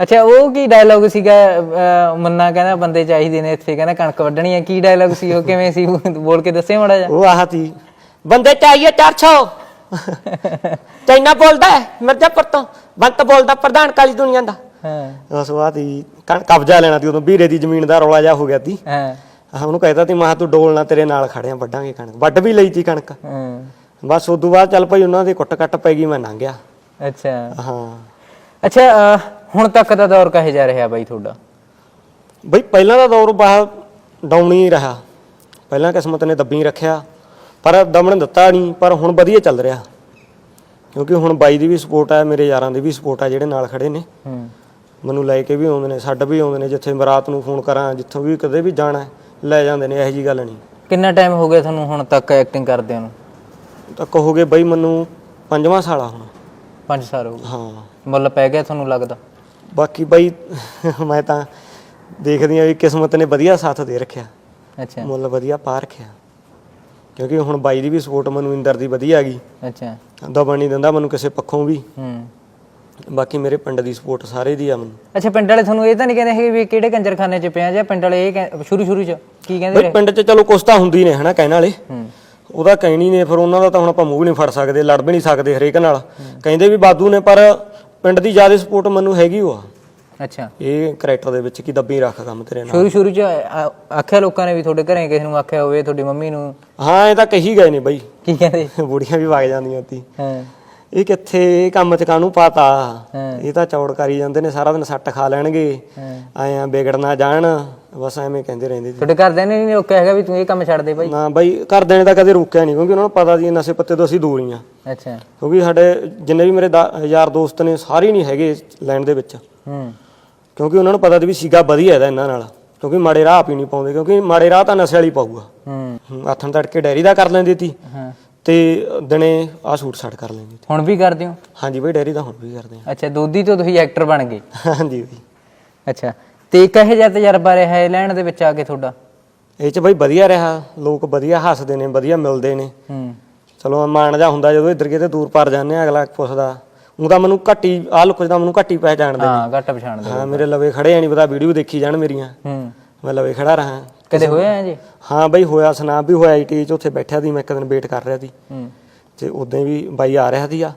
ਅੱਛਾ ਉਹ ਕੀ ਡਾਇਲੌਗ ਸੀਗਾ? ਅਹ, ਮੰਨਾ ਕਹਿੰਦਾ ਬੰਦੇ ਚਾਹੀਦੇ ਨੇ ਇੱਥੇ ਕਹਿੰਦਾ ਕਣਕ ਵੱਢਣੀ ਹੈ ਕੀ ਡਾਇਲੌਗ ਸੀ ਉਹ? ਕਿਵੇਂ ਸੀ? ਬੋਲ ਕੇ ਦੱਸੇ ਮਾੜਾ ਜਿਹਾ। ਉਹ ਆਹ ਤੀ ਬੰਦੇ ਚਾਹੀਏ 400 ਚਾਈਨਾ ਬੋਲਦਾ ਹੈ ਮਿਰਜ਼ਾਪੁਰ ਤੋਂ ਬੰਤ ਬੋਲਦਾ ਪ੍ਰਧਾਨ ਕਾਲੀ ਦੁਨੀਆ ਦਾ। ਹਾਂ। ਉਸ ਬਾਅਦ ਹੀ ਕਣ- ਕਬਜ਼ਾ ਲੈਣਾ ਤੀ ਉਦੋਂ ਵੀਰੇ ਦੀ ਜ਼ਮੀਨ ਦਾ ਰੌਲਾ ਜਾ ਹੋ ਗਿਆ ਤੀ ਹਾਂ। ਆਹ ਉਹਨੂੰ ਕਹਿਤਾ ਤੀ ਮੈਂ ਤੂੰ ਡੋਲਣਾ ਤੇਰੇ ਨਾਲ ਖੜਿਆ ਵੱਢਾਂਗੇ ਕਣਕ। ਵੱਢ ਵੀ ਲਈ ਤੀ ਕਣਕ। ਹਾਂ। ਬਸ ਉਦੋਂ ਬਾਅਦ ਚੱਲ ਭਾਈ ਉਹਨਾਂ ਦੇ ਕੁੱਟ ਕੱਟ ਪੈ ਗਈ ਮੈਂ ਲੰਘ ਗਿਆ। ਅੱਛਾ। ਹਾਂ। ਅੱਛਾ ਅਹ, ਹੁਣ ਤੱਕ ਦਾ ਦੌਰ ਕਹੇ ਜਾ ਰਿਹਾ ਬਾਈ ਤੁਹਾਡਾ? ਬਈ ਪਹਿਲਾਂ ਦਾ ਦੌਰ ਬਾਹ ਡਾਉਣੀ ਹੀ ਰਿਹਾ। ਪਹਿਲਾਂ ਕਿਸਮਤ ਨੇ ਦੱਬੀ ਰੱਖਿਆ ਪਰ ਦਮਣ ਦਿੱਤਾ ਨਹੀਂ ਪਰ ਹੁਣ ਵਧੀਆ ਚੱਲ ਰਿਹਾ। ਕਿਉਂਕਿ ਹੁਣ ਬਾਈ ਦੀ ਵੀ ਸਪੋਰਟ ਹੈ ਮੇਰੇ ਯਾਰਾਂ ਦੀ ਵੀ ਸਪੋਰਟ ਹੈ ਜਿਹੜੇ ਨਾਲ ਖੜੇ ਨੇ। ਹੂੰ। ਮੈਨੂੰ ਲੈ ਕੇ ਵੀ ਆਉਂਦੇ ਨੇ ਛੱਡ ਵੀ ਆਉਂਦੇ ਨੇ ਜਿੱਥੇ ਮੈਂ ਰਾਤ ਨੂੰ ਫੋਨ ਕਰਾਂ ਜਿੱਥੋਂ ਵੀ ਕਦੇ ਵੀ ਜਾਣਾ ਹੈ, ਲੈ ਜਾਂਦੇ ਨੇ ਇਹੋ ਜੀ ਗੱਲ ਨਹੀਂ। ਕਿੰਨਾ ਟਾਈਮ ਹੋ ਗਿਆ ਤੁਹਾਨੂੰ ਹੁਣ ਤੱਕ ਐਕਟਿੰਗ ਕਰਦਿਆਂ ਨੂੰ? ਤਾਂ ਕਹੋਗੇ ਬਈ ਮੈਨੂੰ ਪੰਜਵਾਂ ਸਾਲ ਆ ਹੁਣ। 5 ਸਾਲ ਹੋ ਗਏ। ਹਾਂ। ਮੁੱਲ ਪੈ ਗਿਆ ਤੁਹਾਨੂੰ ਲੱਗਦਾ? ਬਾਕੀ ਬਈ ਮੈਂ ਤਾਂ ਦੇਖਦੀ ਆ ਵੀ ਕਿਸਮਤ ਨੇ ਵਧੀਆ ਸਾਥ ਦੇ ਰੱਖਿਆ। ਅੱਛਾ। ਮੁੱਲ ਵਧੀਆ ਪਾ ਰੱਖਿਆ। ਕਿਉਂਕਿ ਹੁਣ ਬਾਈ ਦੀ ਵੀ ਸਪੋਰਟ ਮੈਨੂੰ ਇੰਦਰ ਦੀ ਵਧੀਆ ਗਈ। ਅੱਛਾ। ਦਬਣ ਨਹੀਂ ਦਿੰਦਾ ਮੈਨੂੰ ਕਿਸੇ ਪੱਖੋਂ ਵੀ। ਹੂੰ। ਬਾਕੀ ਮੇਰੇ ਪਿੰਡ ਦੀ ਸਪੋਰਟ ਸਾਰੇ ਦੀ ਆ ਮੈਨੂੰ। ਅੱਛਾ ਪਿੰਡ ਵਾਲੇ ਤੁਹਾਨੂੰ ਇਹ ਤਾਂ ਨਹੀਂ ਕਹਿੰਦੇ ਹੈਗੇ ਵੀ ਕਿਹੜੇ ਕੰਜਰਖਾਨੇ 'ਚ ਪਿਆ ਜਾਂ ਪਿੰਡ ਵਾਲੇ ਇਹ ਕਹਿ- ਸ਼ੁਰੂ ਸ਼ੁਰੂ 'ਚ ਕੀ ਕਹਿੰਦੇ ਬਈ ਰਹੇ? ਪਿੰਡ 'ਚ ਚਲੋ ਕੁਛ ਤਾਂ ਹੁੰਦੀ ਨੇ ਹਨਾ ਕਹਿਣ ਵਾਲੇ। ਹੂੰ। ਉਹਦਾ ਕਹਿਣੀ ਨੇ ਫਿਰ ਉਹਨਾਂ ਦਾ ਤਾਂ ਹੁਣ ਆਪਾਂ ਮੂੰਹ ਵੀ ਨਹੀਂ ਫੜ ਸਕਦੇ ਲੜ ਵੀ ਨਹੀਂ ਸਕਦੇ ਹਰੇਕ ਨਾਲ। ਕਹਿੰਦੇ ਵੀ ਬਾਦੂ ਨੇ ਪਰ ਪਿੰਡ ਦੀ ਜ਼ਿਆਦਾ ਸਪੋਰਟ ਮੈਨੂੰ ਹੈਗੀ ਉਹ ਆ। ਅੱਛਾ। ਇਹ ਕਰੈਕਟਰ ਦੇ ਵਿੱਚ ਕੀ ਦੱਬੀ ਰੱਖ ਕੰਮ ਤੇਰੇ ਨਾਲ। ਸ਼ੁਰੂ ਸ਼ੁਰੂ 'ਚ ਆ- ਆਖਿਆ ਲੋਕਾਂ ਨੇ ਵੀ ਤੁਹਾਡੇ ਘਰੇ ਕਿਸੇ ਨੂੰ ਆਖਿਆ ਹੋਵੇ ਤੁਹਾਡੀ ਮੰਮੀ ਨੂੰ। ਹਾਂ ਇਹ ਤਾਂ ਕਹੀ ਗਏ ਨੇ ਬਈ। ਕੀ ਕਹਿੰਦੇ? ਬੁੜੀਆਂ ਵੀ ਵਗ ਜਾਂਦੀਆਂ ਤੀ ਹਾਂ। ਇਹ ਕਿੱਥੇ ਕੰਮ ਚ ਕਾਹਨੂੰ ਪਾਤਾ। ਇਹ ਤਾਂ ਚੌੜ ਕਰੀ ਜਾਂਦੇ ਨੇ ਸਾਰਾ ਦਿਨ ਸੱਟ ਖਾ ਲੈਣਗੇ। ਹਾਂ। ਆਏ ਆ ਵਿਗੜ ਨਾ ਜਾਣ ਬਸ ਐਵੇਂ ਕਹਿੰਦੇ ਰਹਿੰਦੇ ਸੀ ਤੁਹਾਡੇ ਘਰਦਿਆਂ ਨੇ ਨਹੀਂ ਰੋਕਿਆ ਹੈਗਾ ਵੀ ਤੂੰ ਇਹ ਕੰਮ ਛੱਡ ਦੇ ਬਾਈ? ਨਾ ਬਾਈ ਘਰਦਿਆਂ ਨੇ ਤਾਂ ਕਦੇ ਰੋਕਿਆ ਨਹੀਂ ਕਿਉਂਕਿ ਉਹਨਾਂ ਨੂੰ ਪਤਾ ਸੀ ਨਸ਼ੇ ਪੱਤੇ ਤੋਂ ਅਸੀਂ ਦੂਰ ਹੀ ਆ। ਅੱਛਾ। ਕਿਉਂਕਿ ਸਾਡੇ ਜਿੰਨੇ ਵੀ ਮੇਰੇ ਦਾ- ਯਾਰ ਦੋਸਤ ਨੇ ਸਾਰੇ ਨਹੀਂ ਹੈਗੇ ਲਾਈਨ ਦੇ ਵਿੱਚ। ਹੂੰ। ਕਿਉਂਕਿ ਉਹਨਾਂ ਨੂੰ ਪਤਾ ਸੀ ਵੀ ਸੀਗਾ ਵਧੀਆ ਇਹਦਾ ਇਹਨਾਂ ਨਾਲ। ਕਿਉਂਕਿ ਮਾੜੇ ਰਾਹ ਆਪ ਹੀ ਨਹੀਂ ਪਾਉਂਦੇ ਕਿਉਂਕਿ ਮਾੜੇ ਰਾਹ ਤਾਂ ਨਸ਼ੇ ਵਾਲੀ ਪਾਊਗਾ। ਹੂੰ। ਹੂੰ, ਆਥਣ ਤੜਕੇ ਡੈਰੀ ਦਾ ਕਰ ਲੈਂਦੀ ਤੀ। ਹਾਂ। ਤੇ ਦਿਨੇ ਆ ਸੂਟ ਸਾਟ ਕਰ ਲੈਂਦੀ ਤੀ ਹੁਣ ਵੀ ਕਰਦੇ ਹੋ? ਹਾਂਜੀ ਬਾਈ ਡੈਰੀ ਦਾ ਹੁਣ ਵੀ ਕਰਦੇ ਅੱਛਾ ਦੋਦੀ ਤੋਂ ਤੁਸੀਂ ਐਕਟਰ ਬਣ ਗਏ? ਆ ਹਾਂਜੀ ਬਾਈ। ਅੱਛਾ ਤੇ ਕਹੇ ਜਿਹਾ ਤਜਰਬਾ ਰਿਹਾ ਹੈ ਲੈਣ ਦੇ ਵਿੱਚ ਆ ਕੇ ਤੁਹਾਡਾ? ਇਹ ਚ ਬਈ ਵਧੀਆ ਰਿਹਾ ਲੋਕ ਵਧੀਆ ਹੱਸਦੇ ਨੇ ਵਧੀਆ ਮਿਲਦੇ ਨੇ। ਹੂੰ। ਚਲੋ ਮਾਣ ਜਾ ਹੁੰਦਾ ਜਦੋਂ ਇੱਧਰ ਕਿਤੇ ਦੂਰ ਪਰ ਜਾਂਦੇ ਆ ਅਗਲਾ ਪੁੱਛਦਾ। ਉਹਦਾ ਮੈਨੂੰ ਘੱਟੀ ਆਹ ਲੁੱਕ ਦਾ ਮੈਨੂੰ ਘੱਟੀ ਪਹਿਚਾਣਦੇ ਹਾਂ ਘੱਟ ਪਛਾਣ ਦੇ ਹਾਂ ਮੇਰੇ ਲਵੇ ਖੜੇ ਆ ਨਹੀਂ ਪਤਾ ਵੀਡੀਓ ਦੇਖੀ ਜਾਣ ਮੇਰੀਆਂ। ਹੂੰ। ਮੈਂ ਲਵੇ ਖੜਾ ਰਹਾ। ਕਦੇ ਹੋਇਆ ਹੈ ਜੀ? ਹਾਂ ਬਈ ਹੋਇਆ ਸੁਨਾਮ ਵੀ ਹੋਇਆ ਆਈਟੀ ਚ ਉੱਥੇ ਬੈਠਿਆ ਸੀ ਮੈਂ ਇੱਕ ਦਿਨ ਵੇਟ ਕਰ ਰਿਹਾ ਸੀ। ਹੂੰ। ਤੇ ਉਦੋਂ ਵੀ ਬਾਈ ਆ ਰਿਹਾ ਸੀਗਾ।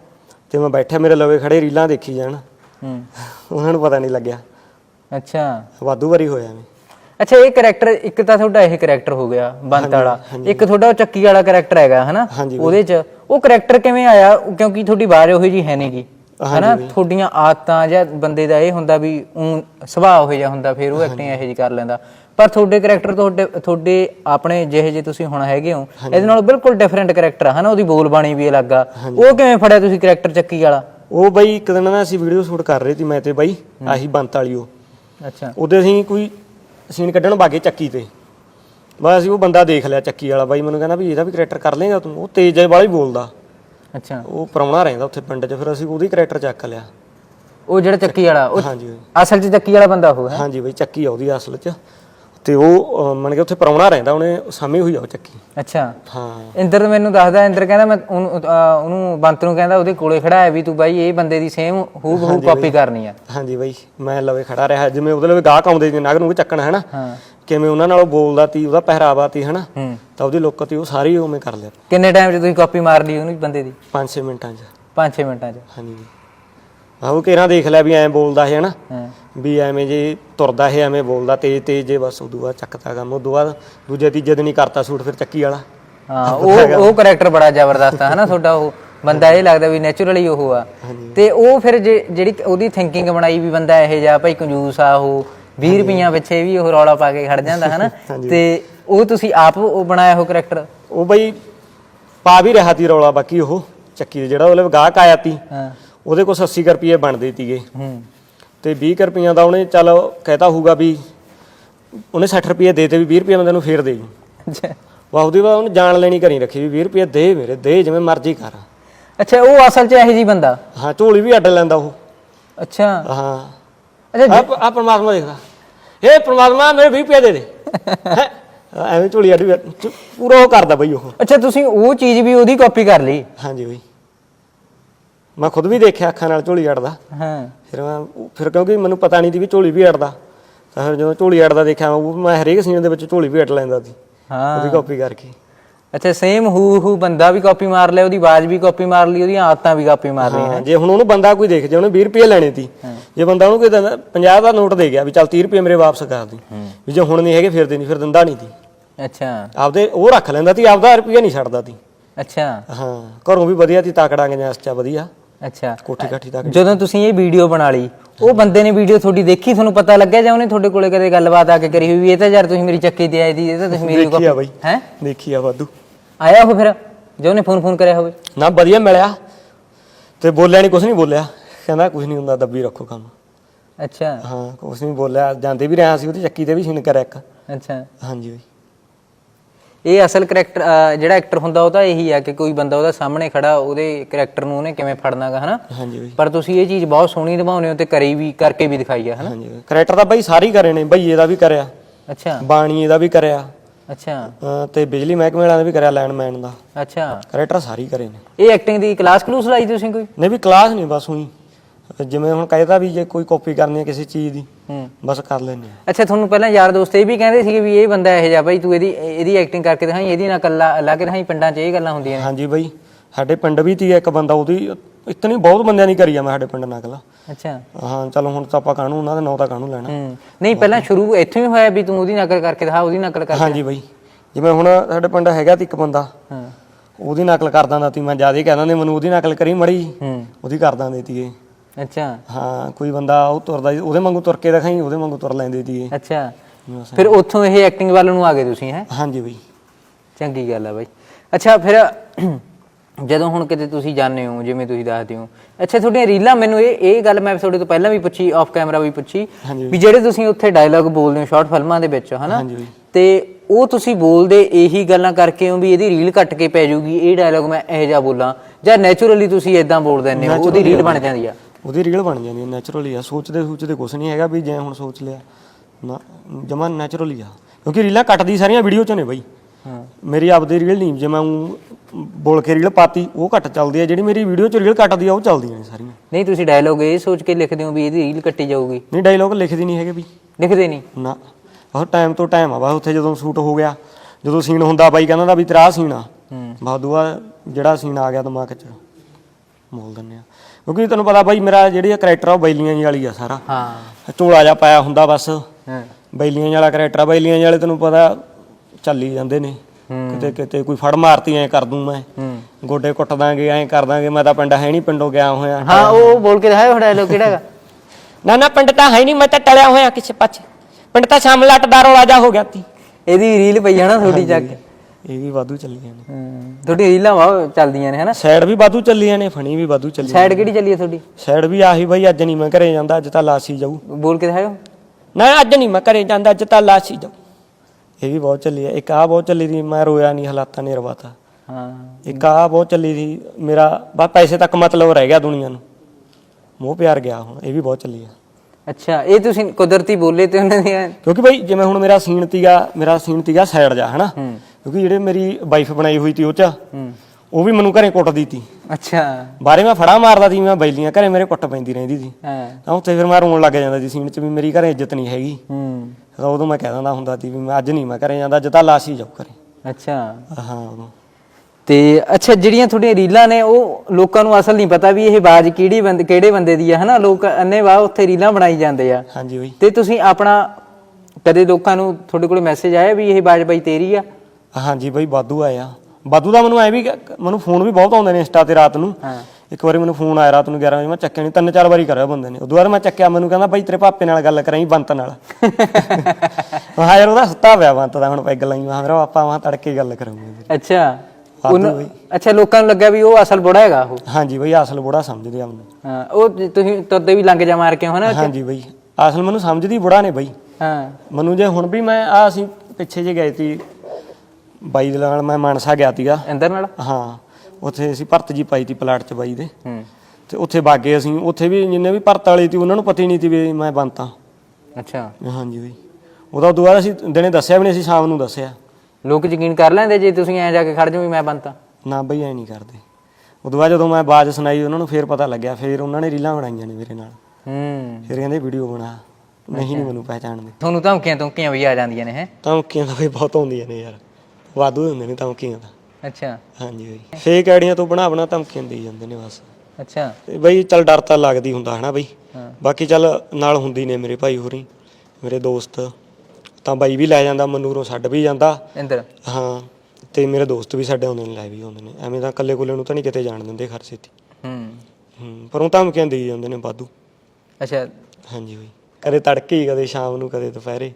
ਤੇ ਮੈਂ ਬੈਠਿਆ ਮੇਰੇ ਲਵੇ ਖੜੇ ਰੀਲਾਂ ਦੇਖੀ ਜਾਣ। ਹੂੰ। ਉਹਨਾਂ ਨੂੰ ਪਤਾ ਨਹੀਂ ਲੱਗਿਆ। ਅੱਛਾ। ਵਾਧੂ ਵਾਰੀ ਹੋਇਆ ਮੈਂ ਅੱਛਾ ਇਹ ਕੈਰੈਕਟਰ ਇੱਕ ਤਾਂ ਤੁਹਾਡਾ ਇਹ ਕੈਰੈਕਟਰ ਹੋ ਗਿਆ ਬੰਤ ਵਾਲਾ। ਇੱਕ ਤੁਹਾਡਾ ਉਹ ਚੱਕੀ ਵਾਲਾ ਕੈਰੈਕਟਰ ਹੈਗਾ ਹਨਾ? ਉਹਦੇ ਚ। ਉਹ ਕੈਰੈਕਟਰ ਕਿਵੇਂ ਆਇਆ? ਕਿਉਂਕਿ ਤੁਹਾਡੀ ਬਾਰੇ ਉਹੀ ਜੀ ਹੈ ਨਹੀਂਗੀ ਹਨਾ? ਤੁਹਾਡੀਆਂ ਆਦਤਾਂ ਜਾਂ ਬੰਦੇ ਦਾ ਇਹ ਹੁੰਦਾ ਵੀ ਉਹ ਸੁਭਾਅ ਉਹ ਜਿਹਾ ਹੁੰਦਾ ਫਿਰ ਉਹ ਐਕਟਿੰਗ ਇਹੋ ਜੀ ਕਰ ਲੈਂਦਾ। ਪਰ ਤੁਹਾਡੇ ਕੈਰੈਕਟਰ ਤੁਹਾਡੇ ਤੁਹਾਡੇ ਆਪਣੇ ਜਿਹੇ ਜੇ ਤੁਸੀਂ ਹੁਣ ਹੈਗੇ ਹੋ ਇਹਦੇ ਨਾਲ ਬਿਲਕੁਲ ਡਿਫਰੈਂਟ ਕੈਰੈਕਟਰ ਹਨਾ? ਉਹਦੀ ਬੋਲ ਬਾਣੀ ਵੀ ਅਲੱਗ ਆ। ਉਹ ਕਿਵੇਂ ਫੜਿਆ ਤੁਸੀਂ ਕੈਰੈਕਟਰ ਚੱਕੀ ਵਾਲਾ? ਉਹ ਬਾਈ ਇੱਕ ਦਿਨ ਨਾ ਅਸੀਂ ਵੀਡੀਓ ਸ਼ੂਟ ਕਰ ਰਹੇ ਸੀ ਮੈਂ ਤੇ ਬਾਈ ਆਹੀ ਬੰਤ ਵਾਲੀ ਉਹ। ਅੱਛਾ। ਉਹਦੇ ਅਸੀਂ ਕੋਈ ਸੀਨ ਕੱਢਣ ਬਾਗੇ ਚੱਕੀ ਤੇ। ਬਸ ਅਸੀਂ ਉਹ ਬੰਦਾ ਦੇਖ ਲਿਆ ਚੱਕੀ ਵਾਲਾ ਬਾਈ ਮੈਨੂੰ ਕਹਿੰਦਾ ਵੀ ਇਹਦਾ ਵੀ ਕਰੈਕਟਰ ਕਰ ਲੇਗਾ ਤੂੰ ਉਹ ਤੇਜ਼ ਜਿਹਾ ਵਾਲਾ ਹੀ ਬੋਲਦਾ। ਅੱਛਾ। ਉਹ ਪ੍ਰਾਹੁਣਾ ਰਹਿੰਦਾ ਉੱਥੇ ਪਿੰਡ 'ਚ ਫਿਰ ਅਸੀਂ ਉਹਦੀ ਕਰੈਕਟਰ ਚੱਕ ਲਿਆ। ਉਹ ਜਿਹੜਾ ਚੱਕੀ ਵਾਲਾ ਉਹ ਹਾਂਜੀ। ਅਸਲ 'ਚ ਚੱਕੀ ਵਾਲਾ ਬੰਦਾ ਉਹ ਹੈ? ਹਾਂਜੀ ਬਾਈ ਚੱਕੀ ਆ ਉਹਦੀ ਅਸਲ 'ਚ। ਤੇ ਉਹ ਮੰਨ ਕੇ ਉੱਥੇ ਪ੍ਰਾਹੁਣਾ ਰਹਿੰਦਾ ਉਹਨੇ ਸਾਮੀ ਹੋਈ ਆ ਉਹ ਚੱਕੀ। ਅੱਛਾ। ਹਾਂ। ਇੰਦਰ ਮੈਨੂੰ ਦੱਸਦਾ ਇੰਦਰ ਕਹਿੰਦਾ ਮੈਂ ਉਹਨੂੰ ਬੰਤ ਨੂੰ ਕਹਿੰਦਾ ਉਹਦੇ ਕੋਲੇ ਖੜਾ ਹੈ ਵੀ ਤੂੰ ਬਾਈ ਇਹ ਬੰਦੇ ਦੀ ਸੇਮ ਹੂ ਹੂ ਕਾਪੀ ਕਰਨੀ ਆ। ਹਾਂਜੀ ਬਾਈ ਮੈਂ ਲਵੇ ਖੜਾ ਰਿਹਾ ਜਿਵੇਂ ਉਹਦੇ ਲਵੇ ਗਾਹਕ ਆਉਂਦੇ ਜੀ ਨਗ ਨੂੰ ਚੱਕਣਾ ਹੈ ਨਾ। ਹਾਂ। ਕਿਵੇਂ ਉਹਨਾਂ ਨਾਲ ਉਹ ਬੋਲਦਾ ਤੀ ਉਹਦਾ ਪਹਿਰਾਵਾ ਤੀ ਹੈ ਨਾ ਹੂੰ। ਤਾਂ ਉਹਦੀ ਲੁੱਕ ਤੀ ਉਹ ਸਾਰੀ ਉਵੇਂ ਕਰ ਲਿਆ। ਕਿੰਨੇ ਟਾਈਮ 'ਚ ਤੁਸੀਂ ਕਾਪੀ ਮਾਰ ਲਈ ਉਹਨੂੰ ਬੰਦੇ ਦੀ? 5-6 ਮਿੰਟਾਂ 'ਚ। 5-6 ਮਿੰਟਾਂ 'ਚ। ਹਾਂਜੀ। ਆਹੋ ਕਿਹੜਾ ਦੇਖ ਲਿਆ ਵੀ ਐਂ ਬੋਲਦਾ ਹੈ ਨਾ ਹਾਂ। ਵੀ ਐਵੇਂ ਜੇ ਤੁਰਦਾ ਹੈ ਐਵੇਂ ਬੋਲਦਾ ਤੇਜ਼ ਤੇਜ਼ ਜੇ ਬਸ ਉਦੋਂ ਬਾਅਦ ਚੱਕਤਾ ਕੰਮ ਉਦੋਂ ਬਾਅਦ ਦੂਜੇ ਤੀਜੇ ਦਿਨ ਹੀ ਕਰਤਾ ਸ਼ੂਟ ਫਿਰ ਚੱਕੀ ਵਾਲਾ। ਹਾਂ ਉਹ ਉਹ ਕੈਰੈਕਟਰ ਬੜਾ ਜ਼ਬਰਦਸਤ ਆ ਹਨਾ? ਤੁਹਾਡਾ ਉਹ ਬੰਦਾ ਇਹ ਲੱਗਦਾ ਵੀ ਨੇਚਰਲੀ ਉਹ ਆ। ਤੇ ਉਹ ਫਿਰ ਜੇ- ਜਿਹੜੀ ਉਹਦੀ ਥਿੰਕਿੰਗ ਬਣਾਈ ਵੀ ਬੰਦਾ ਇਹੋ ਜਿਹਾ ਭਾਈ ਕੰਜੂਸ ਆ ਉਹ 20 ਰੁਪਈਆਂ ਪਿੱਛੇ ਵੀ ਉਹ ਰੌਲਾ ਪਾ ਕੇ ਖੜ ਜਾਂਦਾ ਹਨਾ? ਤੇ ਉਹ ਤੁਸੀਂ ਆਪ ਉਹ ਬਣਾਇਆ ਉਹ ਕੈਰੈਕਟਰ ਉਹ ਬਈ ਪਾ ਵੀ ਰਿਹਾ ਤੀ ਰੌਲਾ ਬਾਕੀ ਉਹ ਚੱਕੀ ਦੇ ਜਿਹੜਾ ਉਹਲੇ ਗਾਹਕ ਆਇਆ ਤੀ ਹਾਂ। ਉਹਦੇ ਕੋਲ 80 ਕੁ ਰੁਪਏ ਬਣਦੇ ਤੀਗੇ। ਹੂੰ। ਤੇ 20 ਕੁ ਰੁਪਈਆਂ ਦਾ ਉਹਨੇ ਚੱਲ ਕਹਿਤਾ ਹੋਊਗਾ ਵੀ ਉਹਨੇ 60 ਰੁਪਏ ਦੇ ਤੇ ਵੀ 20 ਰੁਪਏ ਮੈਂ ਤੈਨੂੰ ਫੇਰ ਦੇ ਅੱਛਾ। ਵਾਹ ਉਹਦੀ ਬਾਅਦ ਉਹਨੇ ਜਾਣ ਲੈਣੀ ਕਰੀ ਰੱਖੀ ਵੀ 20 ਰੁਪਏ ਦੇ ਮੇਰੇ ਦੇ ਜਿਵੇਂ ਮਰਜ਼ੀ ਕਰ। ਅੱਛਾ ਉਹ ਅਸਲ 'ਚ ਇਹੋ ਜੀ ਬੰਦਾ? ਹਾਂ ਝੋਲੀ ਵੀ ਅੱਡ ਲੈਂਦਾ ਉਹ। ਅੱਛਾ। ਹਾਂ। ਆ ਪਰਮਾਤਮਾ ਦੇਖਦਾ ਏ ਪਰਮਾਤਮਾ ਮੇਰੇ 20 ਰੁਪਏ ਦੇ ਦੇ। ਹੈਂ? ਐਵੇਂ ਝੋਲੀ ਅੱਡ ਪੂਰਾ ਉਹ ਕਰਦਾ ਬਈ ਉਹ। ਅੱਛਾ ਤੁਸੀਂ ਉਹ ਚੀਜ਼ ਵੀ ਉਹਦੀ ਕਾਪੀ ਕਰ ਲਈ? ਹਾਂਜੀ ਬਈ। ਮੈਂ ਖੁਦ ਵੀ ਦੇਖਿਆ ਅੱਖਾਂ ਨਾਲ ਝੋਲੀ ਅੜਦਾ। ਹਾਂ। ਫਿਰ ਮੈਂ ਫਿਰ ਕਿਉਂਕਿ ਮੈਨੂੰ ਪਤਾ ਨਹੀਂ ਸੀ ਵੀ ਝੋਲੀ ਵੀ ਅੜਦਾ। ਤਾਂ ਫਿਰ ਜਦੋਂ ਝੋਲੀ ਅੜਦਾ ਦੇਖਿਆ ਉਹ ਮੈਂ ਹਰੇਕ ਸੀਨ ਦੇ ਵਿੱਚ ਝੋਲੀ ਵੀ ਅੜ ਲੈਂਦਾ ਸੀ। ਹਾਂ। ਉਹਦੀ ਕਾਪੀ ਕਰਕੇ। ਅੱਛਾ ਸੇਮ ਹੂ ਹੂ ਬੰਦਾ ਵੀ ਕਾਪੀ ਮਾਰ ਲਿਆ ਉਹਦੀ ਆਵਾਜ਼ ਵੀ ਕਾਪੀ ਮਾਰ ਲਈ ਉਹਦੀਆਂ ਆਦਤਾਂ ਵੀ ਕਾਪੀ ਮਾਰ ਲਈ ਹਾਂ ਜੇ ਹੁਣ ਉਹਨੂੰ ਬੰਦਾ ਕੋਈ ਦੇਖ ਜੇ ਉਹਨੇ 20 ਰੁਪਏ ਲੈਣੇ ਸੀ ਜੇ ਬੰਦਾ ਉਹਨੂੰ ਕੋਈ ਦਿੰਦਾ 50 ਦਾ ਨੋਟ ਦੇ ਗਿਆ ਵੀ ਚੱਲ 30 ਰੁਪਏ ਮੇਰੇ ਵਾਪਸ ਕਰ ਦੀ ਵੀ ਜੇ ਹੁਣ ਨਹੀਂ ਹੈਗੇ ਫਿਰ ਦੇ ਨਹੀਂ ਫਿਰ ਦਿੰਦਾ ਨਹੀਂ ਸੀ। ਅੱਛਾ। ਆਪਦੇ ਉਹ ਰੱਖ ਲੈਂਦਾ ਸੀ ਆਪਦਾ ਰੁਪਿਆ ਨਹੀਂ ਛੱਡਦਾ ਸੀ। ਅੱਛਾ। ਹਾਂ ਘਰੋਂ ਵੀ ਵਧੀਆ ਸੀ ਤਾਕੜਾ ਗੰਜਾਸ ਚਾ ਵਧੀਆ। ਅੱਛਾ। ਕੋਠੀ ਕਾਠੀ ਤੱਕ ਜਦੋਂ ਤੁਸੀਂ ਇਹ ਵੀਡੀਓ ਬਣਾ ਲਈ ਉਹ ਬੰਦੇ ਨੇ ਵੀਡੀਓ ਤੁਹਾਡੀ ਦੇਖੀ ਤੁਹਾਨੂੰ ਪਤਾ ਲੱਗਿਆ ਜਾਂ ਉਹਨੇ ਤੁਹਾਡੇ ਕੋਲੇ ਕਦੇ ਗੱਲਬਾਤ ਆ ਕੇ ਕਰੀ ਹੋਈ ਵੀ ਇਹ ਤਾਂ ਯਾਰ ਤੁਸੀਂ ਮੇਰੀ ਚੱਕੀ ਤੇ ਆਏ ਦੀ ਇਹ ਤਾਂ ਤੁਸੀਂ ਮੇਰੀ ਦੇਖੀ ਆ ਬਈ। ਹੈ? ਦੇਖੀ ਆ ਵਾਧੂ। ਆਇਆ ਉਹ ਫਿਰ ਜੇ ਉਹਨੇ ਫੋਨ ਫੋਨ ਕਰਿਆ ਹੋਵੇ। ਨਾ ਵਧੀਆ ਮਿਲਿਆ। ਤੇ ਬੋਲਿਆ ਨਹੀਂ ਕੁਝ ਨਹੀਂ ਬੋਲਿਆ। ਕਹਿੰਦਾ ਕੁਝ ਨਹੀਂ ਹੁੰਦਾ ਦੱਬੀ ਰੱਖੋ ਕੰਮ। ਅੱਛਾ। ਹਾਂ ਕੁਝ ਨਹੀਂ ਬੋਲਿਆ। ਜਾਂਦੇ ਵੀ ਰਿਹਾ ਸੀ ਉਹਦੀ ਚੱਕੀ ਤੇ ਵੀ ਛਿਣ ਕਰਿਆ ਇੱਕ। ਅੱਛਾ। ਹਾਂਜੀ ਬਈ। ਇਹ ਅਸਲ ਕਰੈਕਟਰ ਜਿਹੜਾ ਐਕਟਰ ਹੁੰਦਾ ਉਹ ਤਾਂ ਇਹੀ ਆ ਕਿ ਕੋਈ ਬੰਦਾ ਉਹਦਾ ਸਾਹਮਣੇ ਖੜਾ ਉਹਦੇ ਕਰੈਕਟਰ ਨੂੰ ਉਹਨੇ ਕਿਵੇਂ ਫੜਨਾਗਾ ਹਨਾ? ਹਾਂਜੀ ਬਈ। ਪਰ ਤੁਸੀਂ ਇਹ ਚੀਜ਼ ਬਹੁਤ ਸੋਹਣੀ ਨਿਭਾਉਂਦੇ ਹੋ ਤੇ ਕਰੀ ਵੀ ਕਰਕੇ ਵੀ ਦਿਖਾਈ ਆ ਹਨਾ? ਹਾਂਜੀ ਕਰੈਕਟਰ ਤਾਂ ਬਾਈ ਸਾਰੇ ਕਰੇ ਨੇ। ਬਈਏ ਦਾ ਵੀ ਕਰਿਆ। ਅੱਛਾ। ਬਾਣੀਏ ਦਾ ਵੀ ਕਰਿਆ। ਅੱਛਾ। ਅਹ ਤੇ ਬਿਜਲੀ ਮਹਿਕਮੇ ਵਾਲਿਆਂ ਦਾ ਵੀ ਕਰਿਆ ਲੈਂਡਮੈਨ ਦਾ। ਅੱਛਾ। ਕਰੈਕਟਰ ਸਾਰੇ ਕਰੇ ਨੇ। ਇਹ ਐਕਟਿੰਗ ਦੀ ਕਲਾਸ ਕਲੂਸ ਲਾਈ ਤੁਸੀਂ ਕੋਈ? ਨਹੀਂ ਵੀ ਕਲਾਸ ਨਹੀਂ ਬਸ ਉਹੀ। ਜਿਵੇਂ ਹੁਣ ਕਹਿੰਦਾ ਵੀ ਜੇ ਕੋਈ ਕਾਪੀ ਕਰਨੀ ਹੈ ਕਿਸੇ ਚੀਜ਼ ਦੀ ਹੂੰ। ਬਸ ਕਰ ਲੈਣੇ ਅੱਛਾ ਤੁਹਾਨੂੰ ਪਹਿਲਾਂ ਯਾਰ ਦੋਸਤ ਇਹ ਵੀ ਕਹਿੰਦੇ ਸੀਗੇ ਵੀ ਇਹ ਬੰਦਾ ਇਹੋ ਜਿਹਾ ਬਾਈ ਤੂੰ ਇਹਦੀ ਇਹਦੀ ਐਕਟਿੰਗ ਕਰਕੇ ਦਿਖਾਈ ਇਹਦੀ ਨਾ ਕੱਲਾ ਕੇ ਦਿਖਾਈ ਪਿੰਡਾਂ 'ਚ ਇਹ ਗੱਲਾਂ ਹੁੰਦੀਆਂ ਨੇ। ਹਾਂਜੀ ਬਈ ਸਾਡੇ ਪਿੰਡ ਵੀ ਤੀ ਇੱਕ ਬੰਦਾ ਉਹਦੀ ਇਤਨੀ ਬਹੁਤ ਬੰਦਿਆਂ ਦੀ ਕਰੀ ਆ ਮੈਂ ਸਾਡੇ ਪਿੰਡ ਨਕਲ। ਅੱਛਾ। ਹਾਂ ਚਲੋ ਹੁਣ ਤਾਂ ਆਪਾਂ ਕਾਹਨੂੰ ਉਹਨਾਂ ਦੇ ਨਾਂ ਤਾਂ ਕਾਹਨੂੰ ਲੈਣਾ। ਹੂੰ। ਨਹੀਂ ਪਹਿਲਾਂ ਸ਼ੁਰੂ ਇੱਥੋਂ ਹੀ ਹੋਇਆ ਵੀ ਤੂੰ ਉਹਦੀ ਨਕਲ ਕਰਕੇ ਦਿਖਾ ਉਹਦੀ ਨਕਲ ਕਰ ਹਾਂਜੀ ਬਈ। ਜਿਵੇਂ ਹੁਣ ਸਾਡੇ ਪਿੰਡ ਹੈਗਾ ਤੀ ਇੱਕ ਬੰਦਾ। ਹਾਂ। ਉਹਦੀ ਨਕਲ ਕਰਦਾ ਹੁੰਦਾ ਤੀ ਮੈਂ ਜ਼ਿਆਦਾ ਕਹਿੰਦਾ ਨੇ ਮੈਨੂੰ ਉਹਦੀ ਨਕਲ ਕਰੀ ਮੜੀ। ਹੂੰ। ਉਹਦੀ ਕਰਦਾ ਹੁੰਦੇ ਤੀਏ। ਅੱਛਾ। ਹਾਂ ਕੋਈ ਬੰਦਾ ਉਹ ਤੁਰਦਾ ਸੀ, ਉਹਦੇ ਵਾਂਗੂ ਤੁਰ ਕੇ ਦਿਖਾਈ ਉਹਦੇ ਵਾਂਗੂ ਤੁਰ ਲੈਂਦੇ ਤੀਏ। ਅੱਛਾ। ਫਿਰ ਉੱਥੋਂ ਇਹ ਐਕਟਿੰਗ ਵੱਲ ਨੂੰ ਆ ਗਏ ਤੁਸੀਂ ਹੈ? ਹਾਂਜੀ ਬਈ। ਚੰਗੀ ਗੱਲ ਆ ਬਾਈ। ਅੱਛਾ ਫਿਰ ਜਦੋਂ ਹੁਣ ਕਿਤੇ ਤੁਸੀਂ ਜਾਂਦੇ ਹੋ ਜਿਵੇਂ ਤੁਸੀਂ ਦੱਸਦੇ ਹੋ ਅੱਛਾ ਤੁਹਾਡੀਆਂ ਰੀਲਾਂ ਮੈਨੂੰ ਇਹ ਇਹ ਗੱਲ ਮੈਂ ਤੁਹਾਡੇ ਤੋਂ ਪਹਿਲਾਂ ਵੀ ਪੁੱਛੀ ਆਫ ਕੈਮਰਾ ਵੀ ਪੁੱਛੀ ਵੀ ਜਿਹੜੇ ਤੁਸੀਂ ਉੱਥੇ ਡਾਇਲੌਗ ਬੋਲਦੇ ਹੋ ਸ਼ਾਰਟ ਫਿਲਮਾਂ ਦੇ ਵਿੱਚ ਹਨਾ? ਤੇ ਉਹ ਤੁਸੀਂ ਬੋਲਦੇ ਇਹੀ ਗੱਲਾਂ ਕਰਕੇ ਹੋ ਵੀ ਇਹਦੀ ਰੀਲ ਕੱਟ ਕੇ ਪੈ ਜਾਊਗੀ ਇਹ ਡਾਇਲੌਗ ਮੈਂ ਇਹੋ ਜਿਹਾ ਬੋਲਾਂ ਜਾਂ ਨੇਚਰਲੀ ਤੁਸੀਂ ਇਦਾਂ ਬੋਲ ਦਿੰਦੇ ਹੋ ਉਹਦੀ ਰੀਲ ਬਣ ਜਾਂਦੀ ਆ? ਉਹਦੀ ਰੀਲ ਬਣ ਜਾਂਦੀ ਹੈ ਨੈਚੁਰਲੀ ਆ। ਸੋਚਦੇ ਸੋਚਦੇ ਕੁਝ ਨਹੀਂ ਹੈਗਾ ਵੀ ਜੇ ਹੁਣ ਸੋਚ ਲਿਆ ਨਾ ਜਮਾ ਨੈਚੁਰਲੀ ਆ। ਕਿਉਂਕਿ ਰੀਲਾਂ ਕੱਟਦੀ ਸਾਰੀਆਂ ਵੀਡੀਓ ਚ ਨੇ ਬਈ। ਹਾਂ। ਮੇਰੀ ਆਪਦੀ ਰੀਲ ਨਹੀਂ ਜੇ ਮੈਂ ਊਂ ਬੋਲ ਕੇ ਰੀਲ ਪਾਤੀ ਉਹ ਘੱਟ ਚੱਲਦੀ ਹੈ ਜਿਹੜੀ ਮੇਰੀ ਵੀਡੀਓ 'ਚ ਰੀਲ ਕੱਟਦੀ ਆ ਉਹ ਚੱਲਦੀਆਂ ਨੇ ਸਾਰੀਆਂ। ਨਹੀਂ ਤੁਸੀਂ ਡਾਇਲੋਗ ਇਹ ਸੋਚ ਕੇ ਲਿਖਦੇ ਹੋ ਵੀ ਇਹਦੀ ਰੀਲ ਕੱਟੀ ਜਾਊਗੀ। ਨਹੀਂ ਡਾਇਲੋਗ ਲਿਖਦੀ ਨਹੀਂ ਹੈਗੇ ਵੀ। ਲਿਖਦੇ ਨਹੀਂ? ਨਾ। ਬਹੁਤ ਟਾਈਮ ਤੋਂ ਟਾਈਮ ਆ। ਬਸ ਉੱਥੇ ਜਦੋਂ ਸ਼ੂਟ ਹੋ ਗਿਆ ਜਦੋਂ ਸੀਨ ਹੁੰਦਾ ਬਾਈ ਕਹਿੰਦਾ ਦਾ ਵੀ ਤੇਰਾ ਸੀਨ ਆ। ਹੂੰ। ਬਹੁਤ ਦੂਆ ਜਿਹੜਾ ਸੀਨ ਆ ਗਿਆ ਦਿਮਾਗ 'ਚ ਬੋਲ ਦਿੰਨੇ ਆ। ਕਿਉਂਕਿ ਤੈਨੂੰ ਪਤਾ ਬਾਈ ਮੇਰਾ ਜਿਹੜੀ ਕਰੈਕਟਰ ਆ ਉਹ ਬੈਲੀਆਂ ਜੀ ਵਾਲੀ ਆ ਸਾਰਾ। ਹਾਂ। ਝੋਲਾ ਜਿਹਾ ਪਾਇਆ ਹੁੰਦਾ ਬਸ। ਹਾਂ। ਬੈਲੀਆਂ ਵਾਲਾ ਕਰੈਕਟਰ ਆ। ਬੈਲੀਆਂ ਵਾਲੇ ਤੈਨੂੰ ਪਤਾ ਚੱਲੀ ਜਾਂਦੇ ਨੇ। ਕਿਤੇ ਕਿਤੇ ਕੋਈ ਫੜ ਮਾਰਤੀ ਐ ਕਰ ਦੂੰ ਮੈਂ। ਹੂੰ। ਗੋਡੇ ਕੁੱਟ ਦਾਂਗੇ ਐਂ ਕਰ ਦਾਂਗੇ। ਮੈਂ ਤਾਂ ਪਿੰਡ ਹੈ ਨਹੀਂ ਪਿੰਡੋਂ ਗਿਆ ਹੋਇਆ। ਹਾਂ ਉਹ ਬੋਲ ਕੇ ਦਿਖਾਓ ਡਾਇਲੋਗ ਕਿਹੜਾ ਹੈਗਾ? ਨਾ ਨਾ ਪਿੰਡ ਤਾਂ ਹੈ ਨਹੀਂ ਮੈਂ ਤਾਂ ਟਲਿਆ ਹੋਇਆ ਕਿਸੇ ਪਾਸੇ। ਪਿੰਡ ਤਾਂ ਸ਼ਾਮ ਲੱਟ ਦਾ ਰੌਲਾ ਜਾ ਹੋ ਗਿਆ ਤੀ ਇਹਦੀ ਰੀਲ ਪਈ ਆ ਨਾ ਤੁਹਾਡੀ ਚੱਕ। ਇਹ ਵੀ ਵਾਧੂ ਚੱਲੀਆਂ ਨੇ। ਹੂੰ ਤੁਹਾਡੀ ਰੀਲਾਂ ਬਹੁਤ ਚੱਲਦੀਆਂ ਨੇ ਹਨਾ? ਸਾਈਡ ਵੀ ਵਾਧੂ ਚੱਲੀਆਂ ਨੇ ਫਣੀ ਵੀ ਵਾਧੂ ਚੱਲੀ ਸਾਈਡ ਕਿਹੜੀ ਚੱਲੀ ਹੈ ਤੁਹਾਡੀ? ਸਾਈਡ ਵੀ ਆਹੀ ਬਾਈ ਅੱਜ ਨਹੀਂ ਮੈਂ ਘਰੇ ਜਾਂਦਾ ਅੱਜ ਤਾਂ ਲਾਸੀ ਜਾਊ। ਬੋਲ ਕੇ ਦਿਖਾਓ ਨਾ ਅੱਜ ਨਹੀਂ ਮੈਂ ਘਰੇ ਜਾਂਦਾ ਅੱਜ ਤਾਂ ਲਾਸ਼ੀ ਜਾਊ। ਇਹ ਵੀ ਬਹੁਤ ਚੱਲੀ ਹੈ ਇੱਕ ਆ ਬਹੁਤ ਚੱਲੀ ਸੀ ਮੈਂ ਰੋਇਆ ਨਹੀਂ ਹਾਲਾਤਾਂ ਨੇ ਰਵਾਤਾ। ਹਾਂ। ਇੱਕ ਆ ਬਹੁਤ ਚੱਲੀ ਸੀ ਮੇਰਾ ਬਸ ਪੈਸੇ ਤੱਕ ਮਤਲਬ ਰਹਿ ਗਿਆ ਦੁਨੀਆ ਨੂੰ। ਮੋਹ ਪਿਆਰ ਗਿਆ ਹੁਣ ਇਹ ਵੀ ਬਹੁਤ ਚੱਲੀ ਆ। ਅੱਛਾ ਇਹ ਤੁਸੀਂ ਕੁਦਰਤੀ ਬੋਲੇ ਤੇ ਉਹਨਾਂ ਦੀਆਂ ਕਿਉਂਕਿ ਬਾਈ ਜਿਵੇਂ ਹੁਣ ਮੇਰਾ ਸੀਨ ਤੀਗਾ ਮੇਰਾ ਸੀਨ ਤੀਗਾ ਸਾਈਡ ਜਾ ਹਨਾ? ਕਿਉਂਕਿ ਜਿਹੜੇ ਮੇਰੀ ਵਾਈਫ ਬਣਾਈ ਹੋਈ ਤੀ ਉਹ ਚ ਉਹ ਵੀ ਮੈਨੂੰ ਘਰੇ ਕੁੱਟਦੀ ਤੀ ਅੱਛਾ। ਬਾਰੇ ਮੈਂ ਫੜਾ ਮਾਰਦਾ ਸੀ ਮੈਂ ਬੈਲੀਆਂ ਘਰੇ ਮੇਰੇ ਕੁੱਟ ਪੈਂਦੀ ਰਹਿੰਦੀ ਸੀ। ਹਾਂ। ਤਾਂ ਉੱਥੇ ਫਿਰ ਮੈਂ ਰੋਣ ਲੱਗ ਜਾਂਦਾ ਸੀ ਸੀਨ 'ਚ ਵੀ ਮੇਰੀ ਘਰੇ ਇੱਜ਼ਤ ਨਹੀਂ ਹੈਗੀ। ਹੂੰ। ਤਾਂ ਉਦੋਂ ਮੈਂ ਕਹਿ ਦਿੰਦਾ ਹੁੰਦਾ ਸੀ ਵੀ ਮੈਂ ਅੱਜ ਨਹੀਂ ਮੈਂ ਘਰੇ ਜਾਂਦਾ ਅੱਜ ਤਾਂ ਲਾਸ਼ ਹੀ ਜਾਊ ਘਰੇ। ਅੱਛਾ। ਹਾਂ ਉਦੋਂ। ਤੇ ਅੱਛਾ ਜਿਹੜੀਆਂ ਤੁਹਾਡੀਆਂ ਰੀਲਾਂ ਨੇ ਉਹ ਲੋਕਾਂ ਨੂੰ ਅਸਲ ਨਹੀਂ ਪਤਾ ਵੀ ਇਹ ਬਾਜ਼ ਕਿਹੜੀ ਬੰਦੇ ਕਿਹੜੇ ਬੰਦੇ ਦੀ ਹੈ ਹਨਾ? ਲੋਕ ਅੰਨੇ ਵਾਹ ਉੱਥੇ ਰੀਲਾਂ ਬਣਾਈ ਜਾਂਦੇ ਆ। ਹਾਂਜੀ ਬਈ ਤੇ ਤੁਸੀਂ ਆਪਣਾ ਕਦੇ ਲੋਕਾਂ ਨੂੰ ਤੁਹਾਡੇ ਕੋਲ ਮੈਸੇਜ ਆਇਆ ਵੀ ਇਹ ਬਾਜ਼ ਬਾਈ ਤੇਰੀ ਆ? ਹਾਂਜੀ ਬਈ ਬਾਦੂ ਆਇਆ। ਬਾਦੂ ਦਾ ਮੈਨੂੰ ਐ ਵੀ ਕ- ਮੈਨੂੰ ਫੋਨ ਵੀ ਬਹੁਤ ਆਉਂਦੇ ਨੇ ਇੰਸਟਾ ਤੇ ਰਾਤ ਨੂੰ। ਹਾਂ। ਇੱਕ ਵਾਰੀ ਮੈਨੂੰ ਫੋਨ ਆਇਆ ਰਾਤ ਨੂੰ 11 ਵਜੇ ਮੈਂ ਚੱਕਿਆ ਨਹੀਂ ਤਿੰਨ ਚਾਰ ਵਾਰੀ ਕਰਿਆ ਬੰਦੇ ਨੇ। ਉਦੋਂ ਬਾਅਦ ਮੈਂ ਚੱਕਿਆ ਮੈਨੂੰ ਕਹਿੰਦਾ ਬਾਈ ਤੇਰੇ ਪਾਪੇ ਨਾਲ ਗੱਲ ਕਰਾਈ ਬੰਤ ਨਾਲ। ਹਾਂ ਯਾਰ ਉਹਦਾ ਸੁੱਤਾ ਪਿਆ ਬੰਤ ਦਾ ਹੁਣ ਪੈਗ ਲਾਈ ਮੈਂ ਮੇਰਾ ਪਾਪਾ ਵਾਂ ਤੜਕੇ ਗੱਲ ਕਰਾਂਗੇ ਅੱਛਾ ਉਹਨੂੰ-। ਅੱਛਾ ਲੋਕਾਂ ਨੂੰ ਲੱਗਾ ਵੀ ਉਹ ਅਸਲ ਬੁੜਾ ਹੈਗਾ ਉਹ? ਹਾਂਜੀ ਬਈ ਅਸਲ ਬੁੜਾ ਸਮਝਦੇ ਆ ਮੈਨੂੰ ਹਾਂ ਉਹ ਤੁਸੀਂ ਤੁਰਦੇ ਵੀ ਲੰਘ ਜਾ ਮਾਰ ਕੇ ਹੋ ਹਾਂਜੀ ਬਈ ਅਸਲ ਮੈਨੂੰ ਸਮਝਦੀ ਬੁੜਾ ਨੇ ਬਈ। ਹਾਂ। ਮੈਨੂੰ ਜੇ ਹੁਣ ਵੀ ਮੈਂ ਆ ਅਸੀਂ ਪਿੱਛੇ ਜੇ ਗਏ ਸੀ ਬਾਈ ਦੇ ਨਾਲ ਮੈਂ ਮਾਨਸਾ ਗਿਆ ਸੀਗਾ ਅੰਦਰ ਨਾਲ? ਹਾਂ। ਉੱਥੇ ਅਸੀਂ ਭਰਤ ਜੀ ਪਾਈ ਤੀ ਪਲਾਟ 'ਚ ਬਾਈ ਦੇ। ਹੂੰ। ਤੇ ਉੱਥੇ ਬਾਗੇ ਅਸੀਂ ਉੱਥੇ ਵੀ ਜਿੰਨੇ ਵੀ ਭਰਤ ਵਾਲੇ ਸੀ ਉਹਨਾਂ ਨੂੰ ਪਤਾ ਹੀ ਨਹੀਂ ਸੀ ਵੀ ਮੈਂ ਬੰਤਾ ਅੱਛਾ। ਹਾਂਜੀ ਬਈ। ਉਹਦਾ ਦੁਬਾਰਾ ਅਸੀਂ ਦਿਨੇ ਦੱਸਿਆ ਵੀ ਨਹੀਂ ਅਸੀਂ ਸ਼ਾਮ ਨੂੰ ਦੱਸਿਆ। ਲੋਕ ਯਕੀਨ ਕਰ ਲੈਂਦੇ ਜੇ ਤੁਸੀਂ ਐਂ ਜਾ ਕੇ ਖੜ ਜਾਓ ਵੀ ਮੈਂ ਬੰਤਾ ਨਾ ਬਈ ਐ ਨਹੀਂ ਕਰਦੇ। ਉਦੋਂ ਬਾਅਦ ਜਦੋਂ ਮੈਂ ਆਵਾਜ਼ ਸੁਣਾਈ ਉਹਨਾਂ ਨੂੰ ਫੇਰ ਪਤਾ ਲੱਗਿਆ ਫੇਰ ਉਹਨਾਂ ਨੇ ਰੀਲਾਂ ਬਣਾਈਆਂ ਨੇ ਮੇਰੇ ਨਾਲ। ਹੂੰ। ਫਿਰ ਕਹਿੰਦੇ ਵੀਡੀਓ ਬਣਾ। ਨਹੀਂ ਨਹੀਂ ਮੈਨੂੰ ਪਹਿਚਾਣਦੇ ਤੁਹਾਨੂੰ ਧਮਕੀਆਂ ਧਮਕੀਆਂ ਵੀ ਆ ਜਾਂਦੀਆਂ ਨੇ ਹੈ? ਧਮਕੀਆਂ ਤਾਂ ਬਈ ਬਹੁਤ ਆਉਂਦੀਆਂ ਨੇ ਯਾਰ। ਵਾਧੂ ਹੁੰਦੇ ਨੇ ਧਮਕੀਆਂ ਤਾਂ। ਅੱਛਾ। ਹਾਂਜੀ ਬਈ। ਫੇਕ ਆਈਡੀਆਂ ਤੋਂ ਬਣਾ ਬਣਾ ਧਮਕੀਆਂ ਦੇਈ ਜਾਂਦੇ ਨੇ ਬਸ। ਅੱਛਾ। ਤੇ ਬਈ ਚੱਲ ਡਰ ਤਾਂ ਲੱਗਦੀ ਹੁੰਦਾ ਹਨਾ ਬਈ। ਹਾਂ। ਬਾਕੀ ਚੱਲ ਨਾਲ ਹੁੰਦੀ ਨੇ ਮੇਰੇ ਭਾਈ ਹੋਰੀ ਮੇਰੇ ਦੋਸਤ। ਤਾਂ ਬਾਈ ਵੀ ਲੈ ਜਾਂਦਾ ਮਨੂਰੋਂ ਛੱਡ ਵੀ ਜਾਂਦਾ। ਇੰਦਰ? ਹਾਂ ਤੇ ਮੇਰੇ ਦੋਸਤ ਵੀ ਸਾਡੇ ਆਉਂਦੇ ਨੇ ਲੈ ਵੀ ਆਉਂਦੇ ਨੇ। ਐਵੇਂ ਤਾਂ ਇਕੱਲੇ ਕੋਲੇ ਨੂੰ ਤਾਂ ਨਹੀਂ ਕਿਤੇ ਜਾਣ ਦਿੰਦੇ ਖਰ ਛੇਤੀ। ਹੂੰ। ਹੂੰ ਪਰ ਉਹ ਧਮਕੀਆਂ ਦੇਈ ਜਾਂਦੇ ਨੇ ਵਾਧੂ। ਅੱਛਾ। ਹਾਂਜੀ ਬਈ। ਕਦੇ ਤੜਕੇ ਹੀ ਕਦੇ ਸ਼ਾਮ ਨੂੰ ਕਦੇ ਦੁਪਹਿਰੇ।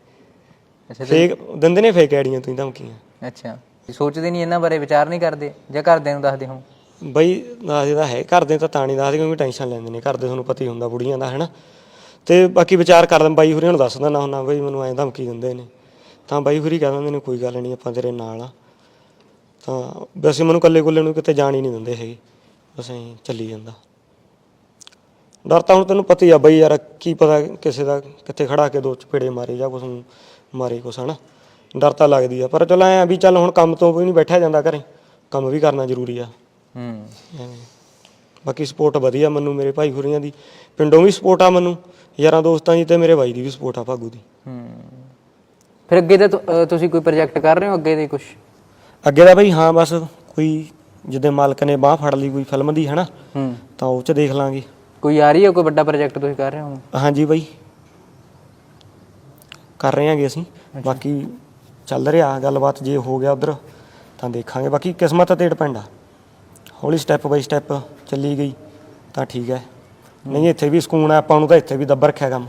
ਅੱਛਾ ਤੇ- ਫੇਕ ਦਿੰਦੇ ਨੇ ਫੇਕ ਆਈਡੀਆਂ ਤੁਸੀਂ ਧਮਕੀਆਂ। ਅੱਛਾ। ਸੋਚਦੇ ਨਹੀਂ ਇਹਨਾਂ ਬਾਰੇ, ਵਿਚਾਰ ਨਹੀਂ ਕਰਦੇ, ਜਾਂ ਘਰਦਿਆਂ ਨੂੰ ਦੱਸਦੇ ਹੋ ਬਈ, ਦੱਸਦੇ ਤਾਂ ਹੈ ਘਰਦੇ ਤਾਂ ਤਾਂ ਨਹੀਂ ਦੱਸਦੇ ਕਿਉਂਕਿ ਟੈਨਸ਼ਨ ਲੈਂਦੇ ਨੇ, ਘਰਦੇ ਤੁਹਾਨੂੰ ਪਤਾ ਹੀ ਹੁੰਦਾ ਬੁੜੀਆਂ ਦਾ, ਹੈਨਾ? ਤੇ ਬਾਕੀ ਵਿਚਾਰ ਕਰਦਾ ਬਾਈ ਹੁਰੀਆਂ ਨੂੰ ਦੱਸ ਦਿੰਦਾ ਹੁੰਦਾ, ਬਈ ਮੈਨੂੰ ਐਂ ਧਮਕੀ ਦਿੰਦੇ ਨੇ। ਤਾਂ ਬਾਈ ਹੁਰੀ ਕਹਿ ਦਿੰਦੇ ਨੇ, ਕੋਈ ਗੱਲ ਨਹੀਂ, ਆਪਾਂ ਤੇਰੇ ਨਾਲ ਆ। ਤਾਂ ਵੈਸੇ ਮੈਨੂੰ ਕੱਲੇ ਕੁੱਲੇ ਨੂੰ ਕਿਤੇ ਜਾਣ ਹੀ ਨਹੀਂ ਦਿੰਦੇ ਹੈਗੇ, ਬਸ ਐਂ ਚੱਲੀ ਜਾਂਦਾ। ਡਰ ਤਾਂ ਹੁਣ ਤੈਨੂੰ ਪਤਾ ਹੀ ਆ, ਬਈ ਯਾਰ ਕੀ ਪਤਾ ਕਿਸੇ ਦਾ ਕਿੱਥੇ ਖੜਾ ਕੇ ਦੋ ਚਪੇੜੇ ਮਾਰੇ ਜਾਂ ਕੁਛ ਮਾਰੇ ਕੁਛ, ਹਨਾ? ਡਰ ਤਾਂ ਲੱਗਦੀ ਆ ਪਰ ਚਲ ਐਂ ਵੀ ਚੱਲ ਹੁਣ ਕੰਮ ਤੋਂ ਵੀ ਨਹੀਂ ਬੈਠਿਆ ਜਾਂਦਾ ਘਰੇ ਕੰਮ ਵੀ ਕਰਨਾ ਜ਼ਰੂਰੀ ਆ। ਹੂੰ। ਐਵੇਂ। ਬਾਕੀ ਸਪੋਰਟ ਵਧੀਆ ਮੈਨੂੰ ਮੇਰੇ ਭਾਈ ਹੁਰੀਆਂ ਦੀ ਪਿੰਡੋਂ ਵੀ ਸਪੋਰਟ ਆ ਮੈਨੂੰ ਯਾਰਾਂ ਦੋਸਤਾਂ ਦੀ ਤੇ ਮੇਰੇ ਬਾਈ ਦੀ ਵੀ ਸਪੋਰਟ ਆ ਭਾਗੂ ਦੀ। ਹੂੰ। ਫਿਰ ਅੱਗੇ ਤੁ- ਅਹ ਤੁਸੀਂ ਕੋਈ ਪ੍ਰੋਜੈਕਟ ਕਰ ਰਹੇ ਹੋ ਅੱਗੇ ਦੇ ਕੁਝ ਅੱਗੇ ਦਾ ਬਈ ਹਾਂ ਬਸ ਕੋਈ ਜਿੱਦੇ ਮਾਲਕ ਨੇ ਬਾਹ ਫੜ ਲਈ ਕੋਈ ਫਿਲਮ ਦੀ ਹਨਾ? ਹੂੰ। ਤਾਂ ਉਹ ਚ ਦੇਖ ਲਾਂਗੇ। ਕੋਈ ਆ ਰਹੀ ਹੈ ਕੋਈ ਵੱਡਾ ਪ੍ਰੋਜੈਕਟ ਤੁਸੀਂ ਕਰ ਰਹੇ ਹੋ? ਹਾਂਜੀ ਬਈ। ਕਰ ਰਹੇ ਹਾਂਗੇ ਅਸੀਂ। ਬਾਕੀ ਚੱਲ ਰਿਹਾ ਗੱਲਬਾਤ ਜੇ ਹੋ ਗਿਆ ਉਧਰ ਤਾਂ ਦੇਖਾਂਗੇ। ਬਾਕੀ ਕਿਸਮਤ ਤੇ ਡਿਪੈਂਡ ਆ। ਹੌਲੀ ਸਟੈਪ ਬਾਈ ਸਟੈਪ ਚੱਲੀ ਗਈ ਤਾਂ ਠੀਕ ਹੈ। ਨਹੀਂ ਇੱਥੇ ਵੀ ਸਕੂਨ ਆ ਆਪਾਂ ਨੂੰ ਤਾਂ ਇੱਥੇ ਵੀ ਦੱਬ ਰੱਖਿਆ ਕੰਮ।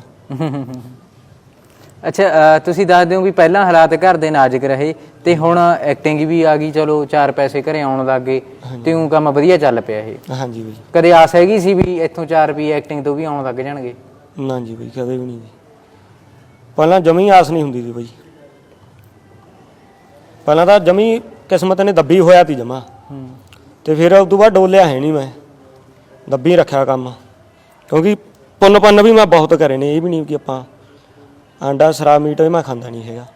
ਅੱਛਾ ਤੁਸੀਂ ਦੱਸ ਦਿਓ ਵੀ ਪਹਿਲਾਂ ਹਾਲਾਤ ਘਰ ਦੇ ਨਾਜ਼ੁਕ ਰਹੇ ਤੇ ਹੁਣ ਐਕਟਿੰਗ ਵੀ ਆ ਗਈ ਚਲੋ ਚਾਰ ਪੈਸੇ ਘਰੇ ਆਉਣ ਲੱਗ ਗਏ ਤੇ ਉਹ ਕੰਮ ਵਧੀਆ ਚੱਲ ਪਿਆ ਇਹ। ਹਾਂਜੀ ਬਈ। ਕਦੇ ਆਸ ਹੈਗੀ ਸੀ ਵੀ ਇੱਥੋਂ 4 ਰੁਪਏ ਐਕਟਿੰਗ ਤੋਂ ਵੀ ਆਉਣ ਲੱਗ ਜਾਣਗੇ? ਨਾ ਜੀ ਬਈ ਕਦੇ ਵੀ ਨਹੀਂ ਜੀ। ਪਹਿਲਾਂ ਜਮੀ ਆਸ ਨਹੀਂ ਹੁੰਦੀ ਸੀ ਬਈ। ਪਹਿਲਾਂ ਤਾਂ ਜਮੀ ਕਿਸਮਤ ਨੇ ਦੱਬੀ ਹੋਇਆ ਤੀ ਜਮਾ। ਹੂੰ। ਤੇ ਫਿਰ ਉਸ ਤੋਂ ਬਾਅਦ ਡੋਲਿਆ ਹੈ ਨਹੀਂ ਮੈਂ। ਦੱਬੀ ਰੱਖਿਆ ਕੰਮ। ਕਿਉਂਕਿ ਪੁੰਨ ਪੰਨ ਵੀ ਮੈਂ ਬਹੁਤ ਕਰੇ ਨੇ ਇਹ ਵੀ ਨਹੀਂ ਕਿ ਆਪਾਂ ਆਂਡਾ ਸ਼ਰਾਬ ਮੀਟ ਇਹ ਮੈਂ ਖਾਂਦਾ ਨਹੀਂ ਹੈਗਾ।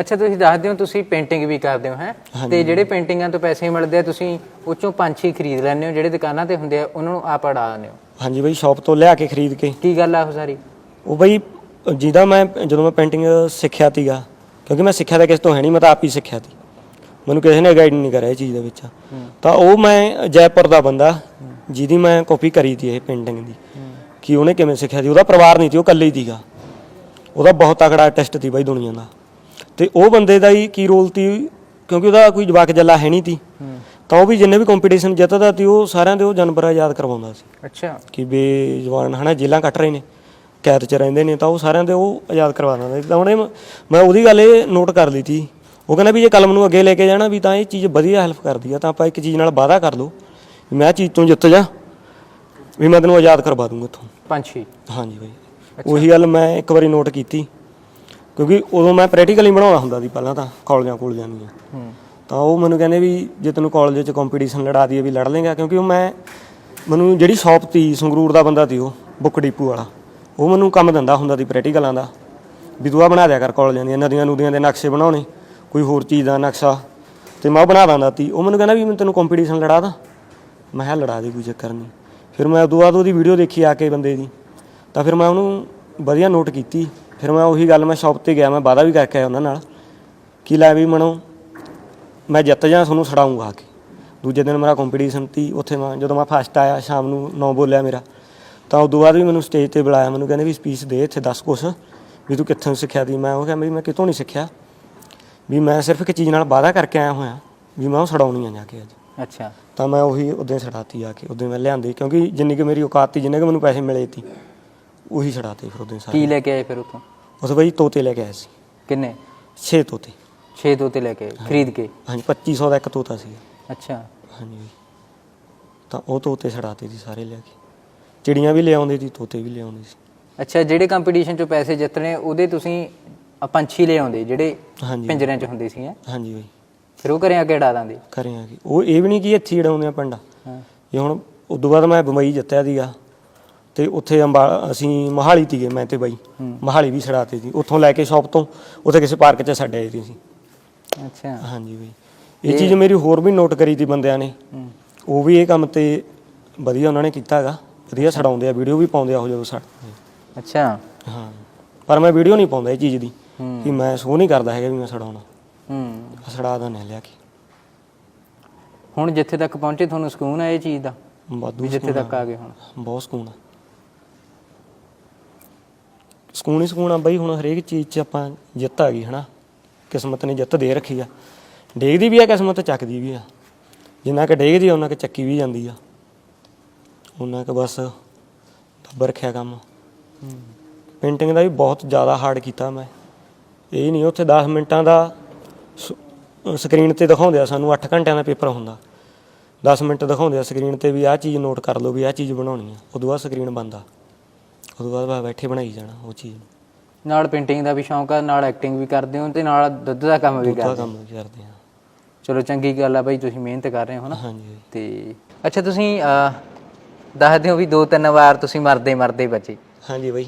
ਅੱਛਾ ਤੁਸੀਂ ਦੱਸਦੇ ਹੋ ਤੁਸੀਂ ਪੇਂਟਿੰਗ ਵੀ ਕਰਦੇ ਹੋ ਹੈ? ਤੇ ਜਿਹੜੇ ਪੇਂਟਿੰਗਾਂ ਤੋਂ ਪੈਸੇ ਮਿਲਦੇ ਆ ਤੁਸੀਂ ਉਹ ਚੋਂ ਪੰਛੀ ਖਰੀਦ ਲੈਂਦੇ ਹੋ ਜਿਹੜੇ ਦੁਕਾਨਾਂ ਤੇ ਹੁੰਦੇ ਆ ਉਹਨਾਂ ਨੂੰ ਆਪ ਅੜਾ ਦਿੰਦੇ ਹੋ? ਹਾਂਜੀ ਬਈ ਸ਼ਾਪ ਤੋਂ ਲਿਆ ਕੇ ਖਰੀਦ ਕੇ। ਕੀ ਗੱਲ ਆ ਉਹ ਸਾਰੀ? ਉਹ ਬਈ ਜਿਹਦਾ ਮੈਂ ਜਦੋਂ ਮੈਂ ਪੇਂਟਿੰਗ ਸਿੱਖਿਆ ਤੀਗਾ ਕਿਉਂਕਿ ਮੈਂ ਸਿੱਖਿਆ ਤਾਂ ਕਿਸੇ ਤੋਂ ਹੈ ਨਹੀਂ ਮੈਂ ਤਾਂ ਆਪ ਹੀ ਸਿੱਖਿਆ ਤੀ ਮੈਨੂੰ ਕਿਸੇ ਨੇ ਗਾਈਡ ਨਹੀਂ ਕਰਿਆ ਇਹ ਚੀਜ਼ ਦੇ ਵਿੱਚ। ਤਾਂ ਉਹ ਮੈਂ ਜੈਪੁਰ ਦਾ ਬੰਦਾ ਜਿਹਦੀ ਮੈਂ ਕਾਪੀ ਕਰੀ ਤੀ ਇਹ ਪੇਂਟਿੰਗ ਦੀ। ਕਿ ਉਹਨੇ ਕਿਵੇਂ ਸਿੱਖਿਆ ਸੀ? ਉਹਦਾ ਪਰਿਵਾਰ ਨਹੀਂ ਸੀ ਉਹ ਇਕੱਲੇ ਹੀ ਸੀਗਾ। ਉਹਦਾ ਬਹੁਤ ਤਕੜਾ ਆਰਟਿਸਟ ਸੀ ਬਾਈ ਦੁਨੀਆ ਦਾ। ਤੇ ਉਹ ਬੰਦੇ ਦਾ ਹੀ ਕੀ ਰੋਲ ਤੀ ਕਿਉਂਕਿ ਉਹਦਾ ਕੋਈ ਜਵਾਕ ਜੱਲਾ ਹੈ ਨਹੀਂ ਤੀ ਤਾਂ ਉਹ ਵੀ ਜਿੰਨੇ ਵੀ ਕੰਪੀਟੀਸ਼ਨ ਜਿੱਤਦਾ ਤੀ ਉਹ ਸਾਰਿਆਂ ਦੇ ਉਹ ਜਾਨਵਰ ਆਜ਼ਾਦ ਕਰਵਾਉਂਦਾ ਸੀ। ਅੱਛਾ। ਕਿ ਬੇਜਵਾਨ ਹਨਾ ਜੇਲਾਂ ਕੱਟ ਰਹੇ ਨੇ। ਕੈਦ 'ਚ ਰਹਿੰਦੇ ਨੇ ਤਾਂ ਉਹ ਸਾਰਿਆਂ ਦੇ ਉਹ ਆਜ਼ਾਦ ਕਰਵਾ ਦਿੰਦਾ ਸੀ। ਤਾਂ ਉਹਨੇ ਮ- ਉਹਦੀ ਗੱਲ ਇਹ ਨੋਟ ਕਰ ਲਈ ਤੀ ਉਹ ਕਹਿੰਦਾ ਵੀ ਜੇ ਕਲਮ ਨੂੰ ਅੱਗੇ ਲੈ ਕੇ ਜਾਣਾ ਵੀ ਤਾਂ ਇਹ ਚੀਜ਼ ਵਧੀਆ ਹੈਲਪ ਕਰਦੀ ਆ ਤਾਂ ਆਪਾਂ ਇੱਕ ਚੀਜ਼ ਨਾਲ ਵਾਅਦਾ ਕਰ ਲਓ ਵੀ ਮੈਂ ਇਹ ਚੀਜ਼ ਤੋਂ ਜਿੱਤ ਜਾ ਵੀ ਮੈਂ ਤੈਨੂੰ ਆਜ਼ਾਦ ਕਰਵਾ ਦੂੰਗਾ ਇੱਥੋਂ। ਪੰਛੀ ਹਾਂਜੀ ਬਾਈ। ਉਹੀ ਗੱਲ ਮੈਂ ਇੱਕ ਵਾਰੀ ਨੋਟ ਕੀਤੀ ਕਿਉਂਕਿ ਉਦੋਂ ਮੈਂ ਪ੍ਰੈਕਟੀਕਲੀ ਬਣਾਉਣਾ ਹੁੰਦਾ ਸੀ ਪਹਿਲਾਂ ਤਾਂ ਕਾਲਜਾਂ ਕੋਲਜਾਂ ਦੀਆਂ। ਹੂੰ। ਤਾਂ ਉਹ ਮੈਨੂੰ ਕਹਿੰਦੇ ਵੀ ਜੇ ਤੈਨੂੰ ਕਾਲਜ 'ਚ ਕੰਪੀਟੀਸ਼ਨ ਲੜਾ ਦਈਏ ਵੀ ਲੜ ਲੇਗਾ ਕਿਉਂਕਿ ਉਹ ਮੈਂ ਮੈਨੂੰ ਜਿਹੜੀ ਸ਼ਾਪ ਤੀ ਸੰਗਰੂਰ ਦਾ ਬੰਦਾ ਤੀ ਉਹ ਬੁੱਕ ਡੀਪੂ ਵਾਲਾ। ਉਹ ਮੈਨੂੰ ਕੰਮ ਦਿੰਦਾ ਹੁੰਦਾ ਸੀ ਪ੍ਰੈਕਟੀਕਲਾਂ ਦਾ। ਵੀ ਤੂੰ ਆ ਬਣਾ ਦਿਆ ਕਰ ਕਾਲਜਾਂ ਦੀਆਂ, ਨਦੀਆਂ ਨੂਦੀਆਂ ਦੇ ਨਕਸ਼ੇ ਬਣਾਉਣੇ, ਕੋਈ ਹੋਰ ਚੀਜ਼ ਦਾ ਨਕਸ਼ਾ। ਤੇ ਮੈਂ ਉਹ ਬਣਾ ਦਿੰਦਾ ਤੀ ਉਹ ਮੈਨੂੰ ਕਹਿੰਦਾ ਵੀ ਮੈਂ ਤੈਨੂੰ ਕੰਪੀਟੀਸ਼ਨ ਲੜਾ ਦਾਂ। ਮੈਂ ਕਿਹਾ ਲੜਾ ਦੇ ਕੋਈ ਚੱਕਰ ਨਹੀਂ। ਫਿਰ ਮੈਂ ਉਦੋਂ ਬਾਅਦ ਉਹਦੀ ਵੀਡੀਓ ਦੇਖੀ ਆ ਕੇ ਬੰਦੇ ਦੀ। ਤਾਂ ਫਿਰ ਮੈਂ ਉਹਨੂੰ ਵਧੀਆ ਨੋਟ ਕੀਤੀ। ਫਿਰ ਮੈਂ ਉਹੀ ਗੱਲ ਮੈਂ ਸ਼ਾਪ ਤੇ ਗਿਆ, ਮੈਂ ਵਾਅਦਾ ਵੀ ਕਰਕੇ ਆਇਆ ਉਹਨਾਂ ਨਾਲ। ਕਿ ਲੈ ਵੀ ਮਣੋ ਮੈਂ ਜਿੱਤ ਜਾ ਤੁਹਾਨੂੰ ਛਡਾਊਂਗਾ ਆ ਕੇ। ਦੂਜੇ ਦਿਨ ਮੇਰਾ ਕੰਪੀਟੀਸ਼ਨ ਤੀ ਉੱਥੇ ਮੈਂ ਜਦੋਂ ਮੈਂ ਫਸਟ ਆਇਆ, ਸ਼ਾਮ ਨੂੰ 9 ਬੋਲਿਆ ਮੇਰਾ। ਤਾਂ ਉਦੋਂ ਬਾਅਦ ਵੀ ਮੈਨੂੰ ਸਟੇਜ ਤੇ ਬੁਲਾਇਆ ਮੈਨੂੰ ਕਹਿੰਦੇ ਵੀ ਸਪੀਚ ਦੇ ਇੱਥੇ 10 ਕੁਛ ਵੀ ਤੂੰ ਕਿੱਥੋਂ ਸਿੱਖਿਆ ਦੀ? ਮੈਂ ਉਹ ਕਿਹਾ ਵੀ ਮੈਂ ਕਿਤੋਂ ਨਹੀਂ ਸਿੱਖਿਆ। ਵੀ ਮੈਂ ਸਿਰਫ ਇੱਕ ਚੀਜ਼ ਨਾਲ ਵਾਅਦਾ ਕਰਕੇ ਆਇਆ ਹੋਇਆ ਵੀ ਮੈਂ ਉਹ ਛਡਾਉਣੀ ਆ ਜਾ ਕੇ ਅੱਜ। ਅੱਛਾ। ਤਾਂ ਮੈਂ ਉਹੀ ਉਦੋਂ ਛਡਾਤੀ ਆ ਕੇ ਉਦੋਂ ਮੈਂ ਲਿਆਂਦੀ ਕਿਉਂਕਿ ਜਿੰਨੀ ਕਿ ਮੇਰੀ ਔਕਾਤ ਤੀ ਜਿੰਨੇ ਕਿ ਮੈਨੂੰ ਪੈਸੇ ਮਿਲੇ ਤੀ ਉਹੀ ਛਡਾਤੇ ਫਿਰ ਉਦੋਂ ਕੀ ਸਾਰੇ। ਲੈ ਕੇ ਆਏ ਫਿਰ ਉਤੋਂ ਉਸ ਬਈ ਤੋਤੇ ਲੈ ਕੇ ਆਇਆ ਸੀ। ਕਿੰਨੇ? 6 ਤੋਤੇ। 6 ਤੋਤੇ ਲੈ ਕੇ ਆਏ, ਖਰੀਦ ਕੇ? ਹਾਂਜੀ 2500 ਦਾ ਇੱਕ ਤੋਤਾ ਸੀ। ਅੱਛਾ। ਹਾਂਜੀ। ਤਾਂ ਉਹ ਤੋਤੇ ਛਡਾਤੇ ਸੀ ਸਾਰੇ ਲਿਆ ਕੇ। ਚਿੜੀਆਂ ਵੀ ਲਿਆਉਂਦੇ ਸੀ ਤੋਤੇ ਵੀ ਲਿਆਉਂਦੇ ਸੀ। ਅੱਛਾ ਜਿਹੜੇ ਕੰਪੀਟੀਸ਼ਨ ਚੋਂ ਪੈਸੇ ਜਿੱਤਣੇ ਉਹਦੇ ਤੁਸੀਂ ਆ ਪੰਛੀ ਲੈ ਆਉਂਦੇ ਜਿਹੜੇ ਹਾਂਜੀ। ਪਿੰਜਰਿਆਂ 'ਚ ਹੁੰਦੇ ਸੀ ਹੈਂ? ਹਾਂਜੀ ਬਈ। ਫਿਰ ਉਹ ਘਰੇ ਆ ਕੇ ਉਡਾ ਦਿੰਦੇ ਕਰੇ ਆ ਕੇ। ਉਹ ਇਹ ਵੀ ਨਹੀਂ ਕਿ ਇੱਥੇ ਹੀ ਉਡਾਉਂਦੇ ਆ ਪਿੰਡ। ਹਾਂ। ਇਹ ਹੁਣ ਉਦੋਂ ਬਾਅਦ ਮੈਂ ਬੰਬਈ ਜਿੱਤਿਆ ਸੀਗਾ ਤੇ ਉੱਥੇ ਅੰਬਾ ਅਸੀਂ ਮਹਾਲੀ ਤੀਗੇ ਮੈਂ ਤੇ ਬਾਈ। ਮਹਾਲੀ ਵੀ ਛੜਾਤੇ ਸੀ। ਉੱਥੋਂ ਲੈ ਕੇ ਸ਼ਾਪ ਤੋਂ ਉੱਥੇ ਕਿਸੇ ਪਾਰਕ 'ਚ ਛੱਡ ਆਏ ਸੀ। ਅਸੀਂ ਅੱਛਾ। ਹਾਂਜੀ ਬਈ। ਇਹ ਚੀਜ਼ ਮੇਰੀ ਹੋਰ ਵੀ ਨੋਟ ਕਰੀ ਤੀ ਬੰਦਿਆਂ ਨੇ। ਹੂੰ। ਉਹ ਵੀ ਇਹ ਕੰਮ ਤੇ ਵਧੀਆ ਉਹਨਾਂ ਨੇ ਕੀਤਾ ਹੈਗਾ। ਵਧੀਆ ਛਡਾਉਂਦੇ ਆ ਵੀਡੀਓ ਵੀ ਪਾਉਂਦੇ ਆ ਉਹ ਜਦੋਂ ਛੱਡਦੇ ਅੱਛਾ। ਹਾਂ। ਪਰ ਮੈਂ ਵੀਡੀਓ ਨਹੀਂ ਪਾਉਂਦਾ ਇਹ ਚੀਜ਼ ਦੀ ਹੂੰ। ਕਿ ਮੈਂ ਸ਼ੋਅ ਨਹੀਂ ਕਰਦਾ ਹੈਗਾ ਵੀ ਮੈਂ ਛਡਾਉਣਾ। ਹੂੰ। ਛੜਾ ਦਿੰਦੇ ਲਿਆ ਕੇ। ਹੁਣ ਜਿੱਥੇ ਤੱਕ ਪਹੁੰਚੇ ਤੁਹਾਨੂੰ ਸਕੂਨ ਹੈ ਇਹ ਚੀਜ਼ ਦਾ? ਵਾਧੂ ਵੀ ਜਿੱਥੇ ਸਕੂਨ ਤੱਕ ਆ ਗਏ ਹੁਣ। ਬਹੁਤ ਸਕੂਨ ਆ। ਸਕੂਨ ਹੀ ਸਕੂਨ ਆ ਬਈ ਹੁਣ ਹਰੇਕ ਚੀਜ਼ 'ਚ ਆਪਾਂ ਜਿੱਤ ਆ ਗਈ ਹਨਾ? ਕਿਸਮਤ ਨੇ ਜਿੱਤ ਦੇ ਰੱਖੀ ਆ। ਡੇਗਦੀ ਵੀ ਆ ਕਿਸਮਤ ਚੱਕਦੀ ਵੀ ਆ। ਜਿੰਨਾ ਕਿ ਡੇਗਦੀ ਆ ਉਹਨਾਂ ਕਿ ਚੱਕੀ ਵੀ ਜਾਂਦੀ ਆ। ਉਹਨਾਂ ਕਿ ਬਸ ਦੱਬ ਰੱਖਿਆ ਕੰਮ। ਪੇਂਟਿੰਗ ਦਾ ਵੀ ਬਹੁਤ ਜ਼ਿਆਦਾ ਹਾਰਡ ਕੀਤਾ ਮੈਂ। ਇਹ ਨਹੀਂ ਉੱਥੇ 10 ਮਿੰਟਾਂ ਦਾ ਸਕਰੀਨ ਤੇ ਦਿਖਾਉਂਦੇ ਆ ਸਾਨੂੰ 8 ਘੰਟਿਆਂ ਦਾ ਪੇਪਰ ਹੁੰਦਾ। 10 ਮਿੰਟ ਦਿਖਾਉਂਦੇ ਆ ਸਕਰੀਨ ਤੇ ਵੀ ਆਹ ਚੀਜ਼ ਨੋਟ ਕਰ ਲਓ ਵੀ ਆਹ ਚੀਜ਼ ਬਣਾਉਣੀ ਆ। ਉਦੋਂ ਬਾਅਦ ਸਕਰੀਨ ਬੰਦ ਆ। ਉਦੋਂ ਬਾਅਦ ਬਾ ਬੈਠੇ ਬਣਾਈ ਜਾਣਾ ਉਹ ਚੀਜ਼ ਨੂੰ। ਨਾਲ ਪੇਂਟਿੰਗ ਦਾ ਵੀ ਸ਼ੌਂਕ ਆ ਨਾਲ ਐਕਟਿੰਗ ਵੀ ਕਰਦੇ ਹੋ ਤੇ ਨਾਲ ਦੁੱਧ ਦਾ ਕੰਮ ਵੀ ਕਰਦੇ ਹੋ। ਕੰਮ ਵੀ ਕਰਦੇ ਆ ਚਲੋ ਚੰਗੀ ਗੱਲ ਆ ਬਾਈ ਤੁਸੀਂ ਮਿਹਨਤ ਕਰ ਰਹੇ ਹੋ ਹਨਾ ਹਾਂਜੀ। ਤੇ ਅੱਛਾ ਤੁਸੀਂ ਦੱਸਦੇ ਹੋ ਵੀ ਦੋ ਤਿੰਨ ਵਾਰ ਤੁਸੀਂ ਮਰਦੇ ਮਰਦੇ ਬਚੇ। ਹਾਂਜੀ ਬਾਈ।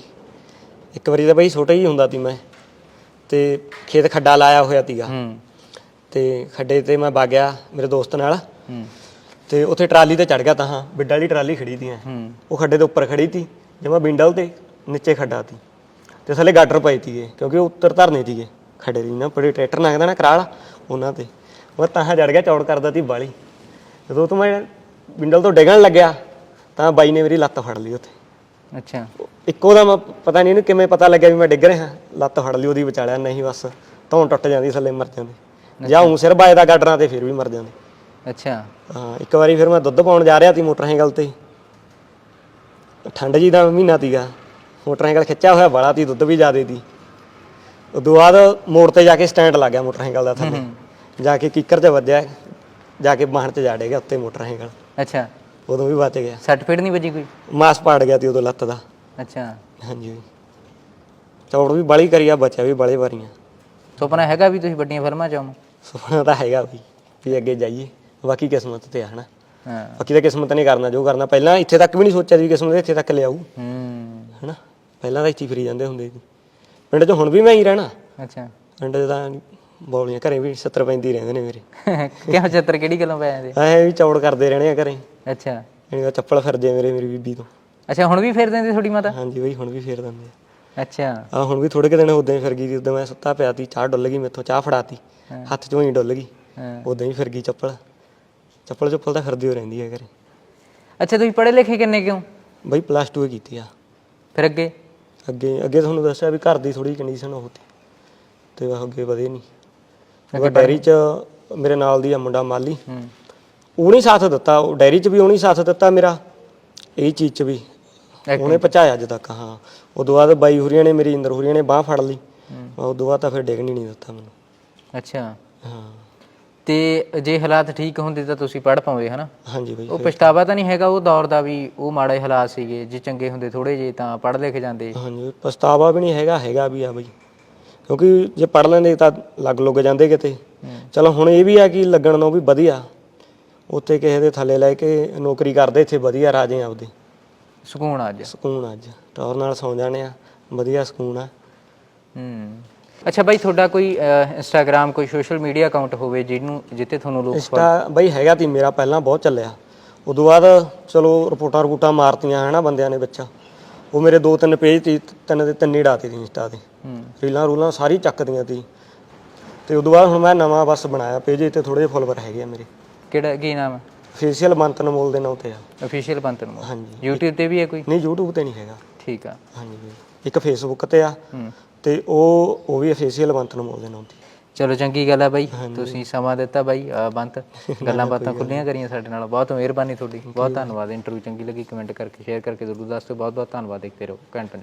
ਇੱਕ ਵਾਰੀ ਤਾਂ ਬਾਈ ਛੋਟਾ ਹੀ ਹੁੰਦਾ ਸੀ ਮੈਂ। ਤੇ ਖੇਤ ਖੱਡਾ ਲਾਇਆ ਹੋਇਆ ਸੀਗਾ। ਹੂੰ। ਤੇ ਖੱਡੇ ਤੇ ਮੈਂ ਵਗਿਆ ਮੇਰੇ ਦੋਸਤ ਨਾਲ। ਹੂੰ। ਤੇ ਉੱਥੇ ਟਰਾਲੀ ਤੇ ਚੜ ਗਿਆ ਤਾਂ ਹਾਂ ਬਿੱਡਾ ਵਾਲੀ ਟਰਾਲੀ ਖੜੀ ਤੀ ਐਂ। ਹੂੰ। ਉਹ ਖੱਡੇ ਦੇ ਉੱਪਰ ਖੜੀ ਤੀ ਜਮਾ ਬਿੰਡਲ ਤੇ ਨੀਚੇ ਖੱਡਾ ਤੀ ਤੇ ਥੱਲੇ ਗਾਡਰ ਪਏ ਤੀਗੇ ਕਿਉਂਕਿ ਉਹ ਉੱਤਰ ਧਰਨੇ ਤੀਗੇ ਖੱਡੇ ਦੀ ਨਾ ਬੜੇ ਟਰੈਕਟਰ ਲੰਘਦਾ ਨਾ ਕਰਾਲ ਉਹਨਾਂ ਤੇ। ਉਹ ਤਾਂ ਜੜ ਗਿਆ ਚੌੜ ਕਰਦਾ ਤੀ ਬਾਲੀ। ਜਦੋਂ ਤੋਂ ਮੈਂ ਬਿੰਡਲ ਤੋਂ ਡਿੱਗਣ ਲੱਗਿਆ ਤਾਂ ਬਾਈ ਨੇ ਮੇਰੀ ਲੱਤ ਫੜ ਲਈ ਉੱਥੇ। ਅੱਛਾ। ਇੱਕੋ ਦਾ ਪਤਾ ਨਹੀਂ ਇਹਨੂੰ ਕਿਵੇਂ ਪਤਾ ਲੱਗਿਆ ਵੀ ਮੈਂ ਡਿੱਗ ਰਿਹਾ। ਲੱਤ ਫੜ ਲਈ ਉਹਦੀ ਵਿਚਾਲਿਆ ਨਹੀਂ ਬਸ ਧੌਣ ਟੁੱਟ ਜਾਂਦੀ ਥੱਲੇ ਮਰ ਜਾਂਦੇ। ਜਾਂ ਉਂ ਸਿਰ ਬਾਏ ਦਾ ਗਾਡਰਾਂ ਤੇ ਫਿਰ ਵੀ ਮਰ ਜਾਂਦੇ। ਅੱਛਾ। ਹਾਂ ਇੱਕ ਵਾਰੀ ਫਿਰ ਮੈਂ ਦੁੱਧ ਪਾਉਣ ਜਾ ਰਿਹਾ ਸੀ ਮੋਟਰਸਾਈਕਲ ਤੇ। ਠੰਡ ਜੀ ਦਾ ਮਹੀਨਾ ਤੀਗਾ ਮੋਟਰਸਾਈਕਲ ਖਿੱਚਿਆ ਹੋਇਆ ਬੜਾ ਤੀ ਦੁੱਧ ਵੀ ਜ਼ਿਆਦੇ ਤੀ। ਉਦੋਂ ਬਾਅਦ ਮੋੜ ਤੇ ਜਾ ਕੇ ਸਟੈਂਡ ਲੱਗ ਗਿਆ ਮੋਟਰਸਾਈਕਲ ਦਾ ਥੱਲੇ। ਜਾ ਕੇ ਕਿੱਕਰ 'ਚ ਵੱਜਿਆ ਜਾ ਕੇ ਬਾਹਣ 'ਚ ਜਾ ਡਿਆ ਉੱਤੇ ਮੋਟਰਸਾਈਕਲ। ਅੱਛਾ। ਉਦੋਂ ਵੀ ਬਚ ਗਿਆ। ਸੱਟ ਫੇੜ ਨਹੀਂ ਵੱਜੀ ਕੋਈ? ਮਾਸ ਪਾੜ ਗਿਆ ਤੀ ਉਦੋਂ ਲੱਤ ਦਾ। ਅੱਛਾ। ਹਾਂਜੀ। ਚੌੜ ਵੀ ਬਾਲੀ ਕਰੀਆ ਬਚਿਆ ਵੀ ਬਾਲੇ ਵਾਰੀਆਂ। ਸੁਪਨਾ ਹੈਗਾ ਵੀ ਤੁਸੀਂ ਵੱਡੀਆਂ ਫਿਲਮਾਂ ਚ ਆਉਂ ਸੁਪਨਾ ਤਾਂ ਹੈਗਾ ਵੀ ਵੀ ਅੱਗੇ ਜਾਈਏ। ਬਾਕੀ ਕਿਸਮਤ ਤੇ ਆ ਹਨਾ। ਹਾਂ। ਬਾਕੀ ਤਾਂ ਕਿਸਮਤ ਨੇ ਕਰਨਾ ਜੋ ਕਰਨਾ। ਪਹਿਲਾਂ ਇੱਥੇ ਤੱਕ ਵੀ ਨਹੀਂ ਸੋਚਿਆ ਸੀ ਕਿਸਮਤ ਇੱਥੇ ਤੱਕ ਲਿਆਊ। ਹੂੰ। ਹਨਾ। ਪਹਿਲਾਂ ਤਾਂ ਇੱਥੇ ਫਿਰੀ ਜਾਂਦੇ ਹੁੰਦੇ ਸੀ। ਪਿੰਡ 'ਚ ਹੁਣ ਵੀ ਮੈਂ ਹੀ ਰਹਿਣਾ। ਅੱਛਾ। ਪਿੰਡ 'ਚ ਤਾਂ ਬੌਲੀਆਂ ਘਰੇ ਵੀ 70 ਪੈਂਦੀ ਰਹਿੰਦੇ ਨੇ ਮੇਰੇ ਕਿਉਂ ਚੱਤਰ ਕਿਹੜੀ ਗੱਲੋਂ ਪੈ ਜਾਂਦੇ? ਐ ਵੀ ਚੌੜ ਕਰਦੇ ਰਹਿਣੇ ਆ ਘਰੇ। ਅੱਛਾ। ਇਹਨੇ ਦਾ ਚੱਪਲ ਫਿਰਦੇ ਆ ਮੇਰੇ ਮੇਰੀ ਬੀਬੀ ਤੋਂ। ਅੱਛਾ ਹੁਣ ਵੀ ਫੇਰ ਦਿੰਦੀ ਤੁਹਾਡੀ ਮਾਤਾ? ਹਾਂਜੀ ਬਈ ਹੁਣ ਵੀ ਫੇਰ ਦਿੰਦੇ ਆ। ਅੱਛਾ। ਆ ਹੁਣ ਵੀ ਥੋੜੇ ਕੁ ਦਿਨ ਉਦਾਂ ਹੀ ਫਿਰ ਗਈ ਸੀ ਉਦਾਂ ਮੈਂ ਸੁੱਤਾ ਪਿਆ ਤੀ ਚਾਹ ਡੁੱਲ ਗਈ ਮੇਥੋਂ ਚਾਹ ਫੜਾਤੀ। ਹੱਥ ਚੋਂ ਹੀ ਡੁੱਲ ਗਈ। ਉਦਾਂ ਹੀ ਫਿਰ ਗਈ ਚੱਪਲ। ਚੱਪਲ ਚੱਪਲ ਤਾਂ ਫਿਰਦੀ ਹੋ ਰਹਿੰਦੀ ਹੈ ਘਰੇ। ਅੱਛਾ ਤੁਸੀਂ ਪੜ੍ਹੇ ਲਿਖੇ ਕਿੰਨੇ ਕਿਉਂ ਬਈ ਪਲੱਸ 2 ਕੀਤੀ ਆ। ਫਿਰ ਅੱਗੇ? ਅੱਗੇ ਅੱਗੇ ਤੁਹਾਨੂੰ ਦੱਸਿਆ ਵੀ ਘਰ ਦੀ ਥੋੜੀ ਕੰਡੀਸ਼ਨ ਉਹ ਤੀ ਤੇ ਅੱਗੇ ਵਧੇ ਨਹੀਂ ਉਹ ਡੈਰੀ 'ਚ ਮੇਰੇ ਨਾਲ ਦੀ ਆ ਮੁੰਡਾ ਮਾਲੀ। ਹੂੰ। ਉਹ ਨਹੀਂ ਸਾਥ ਦਿੱਤਾ। ਉਹ ਡੈਰੀ 'ਚ ਵੀ ਉਹਨੇ ਸਾਥ ਦਿੱਤਾ ਮੇਰਾ। ਇਹ ਚੀਜ਼ 'ਚ ਵੀ। ਉਹਨੇ ਪਹੁੰਚਾਇਆ ਅੱਜ ਤੱਕ ਹਾਂ। ਉਦੋਂ ਬਾਅਦ ਬਾਈ ਹੁਰੀਆਂ ਨੇ ਮੇਰੀ ਇੰਦਰ ਹੁਰੀਆਂ ਨੇ ਬਾਹ ਫੜ ਲਈ। ਉਦੋਂ ਬਾਅਦ ਤਾਂ ਫਿਰ ਡਿੱਗਣੀ ਨਹੀਂ ਦਿੱਤਾ ਮੈਨੂੰ। ਅੱਛਾ। ਹਾਂ। ਤੇ ਜੇ ਹਾਲਾਤ ਠੀਕ ਹੁੰਦੇ ਤਾਂ ਤੁਸੀਂ ਪੜ੍ਹ ਪਾਉਂਦੇ ਹਨਾ? ਹਾਂਜੀ ਬਈ ਉਹ ਪਛਤਾਵਾ ਤਾਂ ਨਹੀਂ ਹੈਗਾ ਉਹ ਦੌਰ ਦਾ ਵੀ ਉਹ ਮਾੜੇ ਹਾਲਾਤ ਸੀਗੇ। ਜੇ ਚੰਗੇ ਹੁੰਦੇ ਥੋੜੇ ਜੇ ਤਾਂ ਪੜ੍ਹ ਲਿਖ ਜਾਂਦੇ। ਹਾਂਜੀ ਪਛਤਾਵਾ ਵੀ ਨਹੀਂ ਹੈਗਾ ਹੈਗਾ ਵੀ ਆ ਬਈ। ਕਿਉਂਕਿ ਜੇ ਪੜ ਲੈਂਦੇ ਤਾਂ ਲੱਗ ਲੁੱਗ ਜਾਂਦੇ ਕਿਤੇ। ਚਲੋ ਹੁਣ ਇਹ ਵੀ ਆ ਕਿ ਲੱਗਣ ਨੂੰ ਵੀ ਵਧੀਆ। ਉੱਥੇ ਕਿਸੇ ਦੇ ਥੱਲੇ ਲੈ ਕੇ ਨੌਕਰੀ ਕਰਦੇ ਇੱਥੇ ਵਧੀਆ ਰਾਜੇ ਆਪਦੇ। ਸਕੂਨ ਅੱਜ ਸਕੂਨ ਅੱਜ ਟੌਰ ਨਾਲ ਸੌਂ ਜਾਣੇ ਆ। ਵਧੀਆ ਸਕੂਨ ਆ। ਹੂੰ। ਅੱਛਾ ਬਾਈ ਤੁਹਾਡਾ ਕੋਈ ਇੰਸਟਾਗ੍ਰam ਕੋਈ ਸੋਸ਼ਲ ਮੀਡੀਆ ਅਕਾਊਂਟ ਹੋਵੇ ਜਿਹਨੂੰ ਜਿੱਤੇ ਤੁਹਾਨੂੰ ਲੋਕ ਇੰਸਟਾ ਬਈ ਹੈਗਾ ਤੀ ਮੇਰਾ ਪਹਿਲਾਂ ਬਹੁਤ ਚੱਲਿਆ। ਉਦੋਂ ਬਾਅਦ ਚਲੋ ਰਿਪੋਰਟਾਂ ਰਿਪੋਰਟਾਂ ਮਾਰਤੀਆਂ ਹਨਾ ਬੰਦਿਆਂ ਨੇ ਵਿੱਚ। ਉਹ ਮੇਰੇ ਦੋ ਤਿੰਨ ਪੇਜ ਤੀ ਤਿੰਨ ਦੇ ਤਿੰਨ ਹੀ ਡਾਤੇ ਸੀ ਇੰਸਟਾ ਤੇ। ਹੂੰ। ਰੀਲਾਂ ਰੂਲਾਂ ਸਾਰੀ ਚੱਕਦੀਆਂ ਤੀ। ਤੇ ਉਦੋਂ ਬਾਅਦ ਹੁਣ ਮੈਂ ਨਵਾਂ ਬਸ ਬਣਾਇਆ ਪੇਜ ਤੇ ਥੋੜੇ ਜਿਹੇ ਫੋਲੋਵਰ ਹੈਗੇ ਆ ਮੇਰੇ। ਕਿਹੜਾ ਕੀ ਨਾਮ ਹੈ? ਫੇਸ਼ੀਅਲ ਮੰਤਨ ਮੋਲ ਦੇ ਨਾਂ ਤੇ ਆ। ਅਫੀਸ਼ੀਅਲ ਬੰਤਨ ਮੋ ਹਾਂਜੀ। YouTube ਤੇ ਵੀ ਹੈ ਕੋਈ? ਨਹੀਂ YouTube ਤੇ ਨਹੀਂ ਹੈਗਾ। ਠੀਕ ਆ। ਹਾਂਜੀ। ਇੱਕ ਫੇਸਬੁੱਕ ਤੇ ਆ। ਹੂੰ। ਤੇ ਉਹ ਉਹ ਵੀ ਫੇਸ਼ੀਅਲ ਮੰਤਨ ਮੋਲ ਦੇ ਨਾਂ ਤੇ ਚਲੋ ਚੰਗੀ ਗੱਲ ਹੈ ਬਾਈ। ਤੁਸੀਂ ਸਮਾਂ ਦਿੱਤਾ ਬਾਈ ਬੰਤ। ਗੱਲਾਂ ਬਾਤਾਂ ਖੁੱਲੀਆਂ ਕਰੀਆਂ ਸਾਡੇ ਨਾਲ। ਬਹੁਤ ਮਿਹਰਬਾਨੀ ਤੁਹਾਡੀ। ਬਹੁਤ ਧੰਨਵਾਦ। ਇੰਟਰਵਿਊ ਚੰਗੀ ਲੱਗੀ ਕਮੈਂਟ ਕਰਕੇ ਸ਼ੇਅਰ ਕਰਕੇ ਜ਼ਰੂਰ ਦੱਸੋ ਬਹੁਤ ਬਹੁਤ ਧੰਨਵਾਦ। ਦੇਖਦੇ ਰਹੋ। ਘੰਟੇ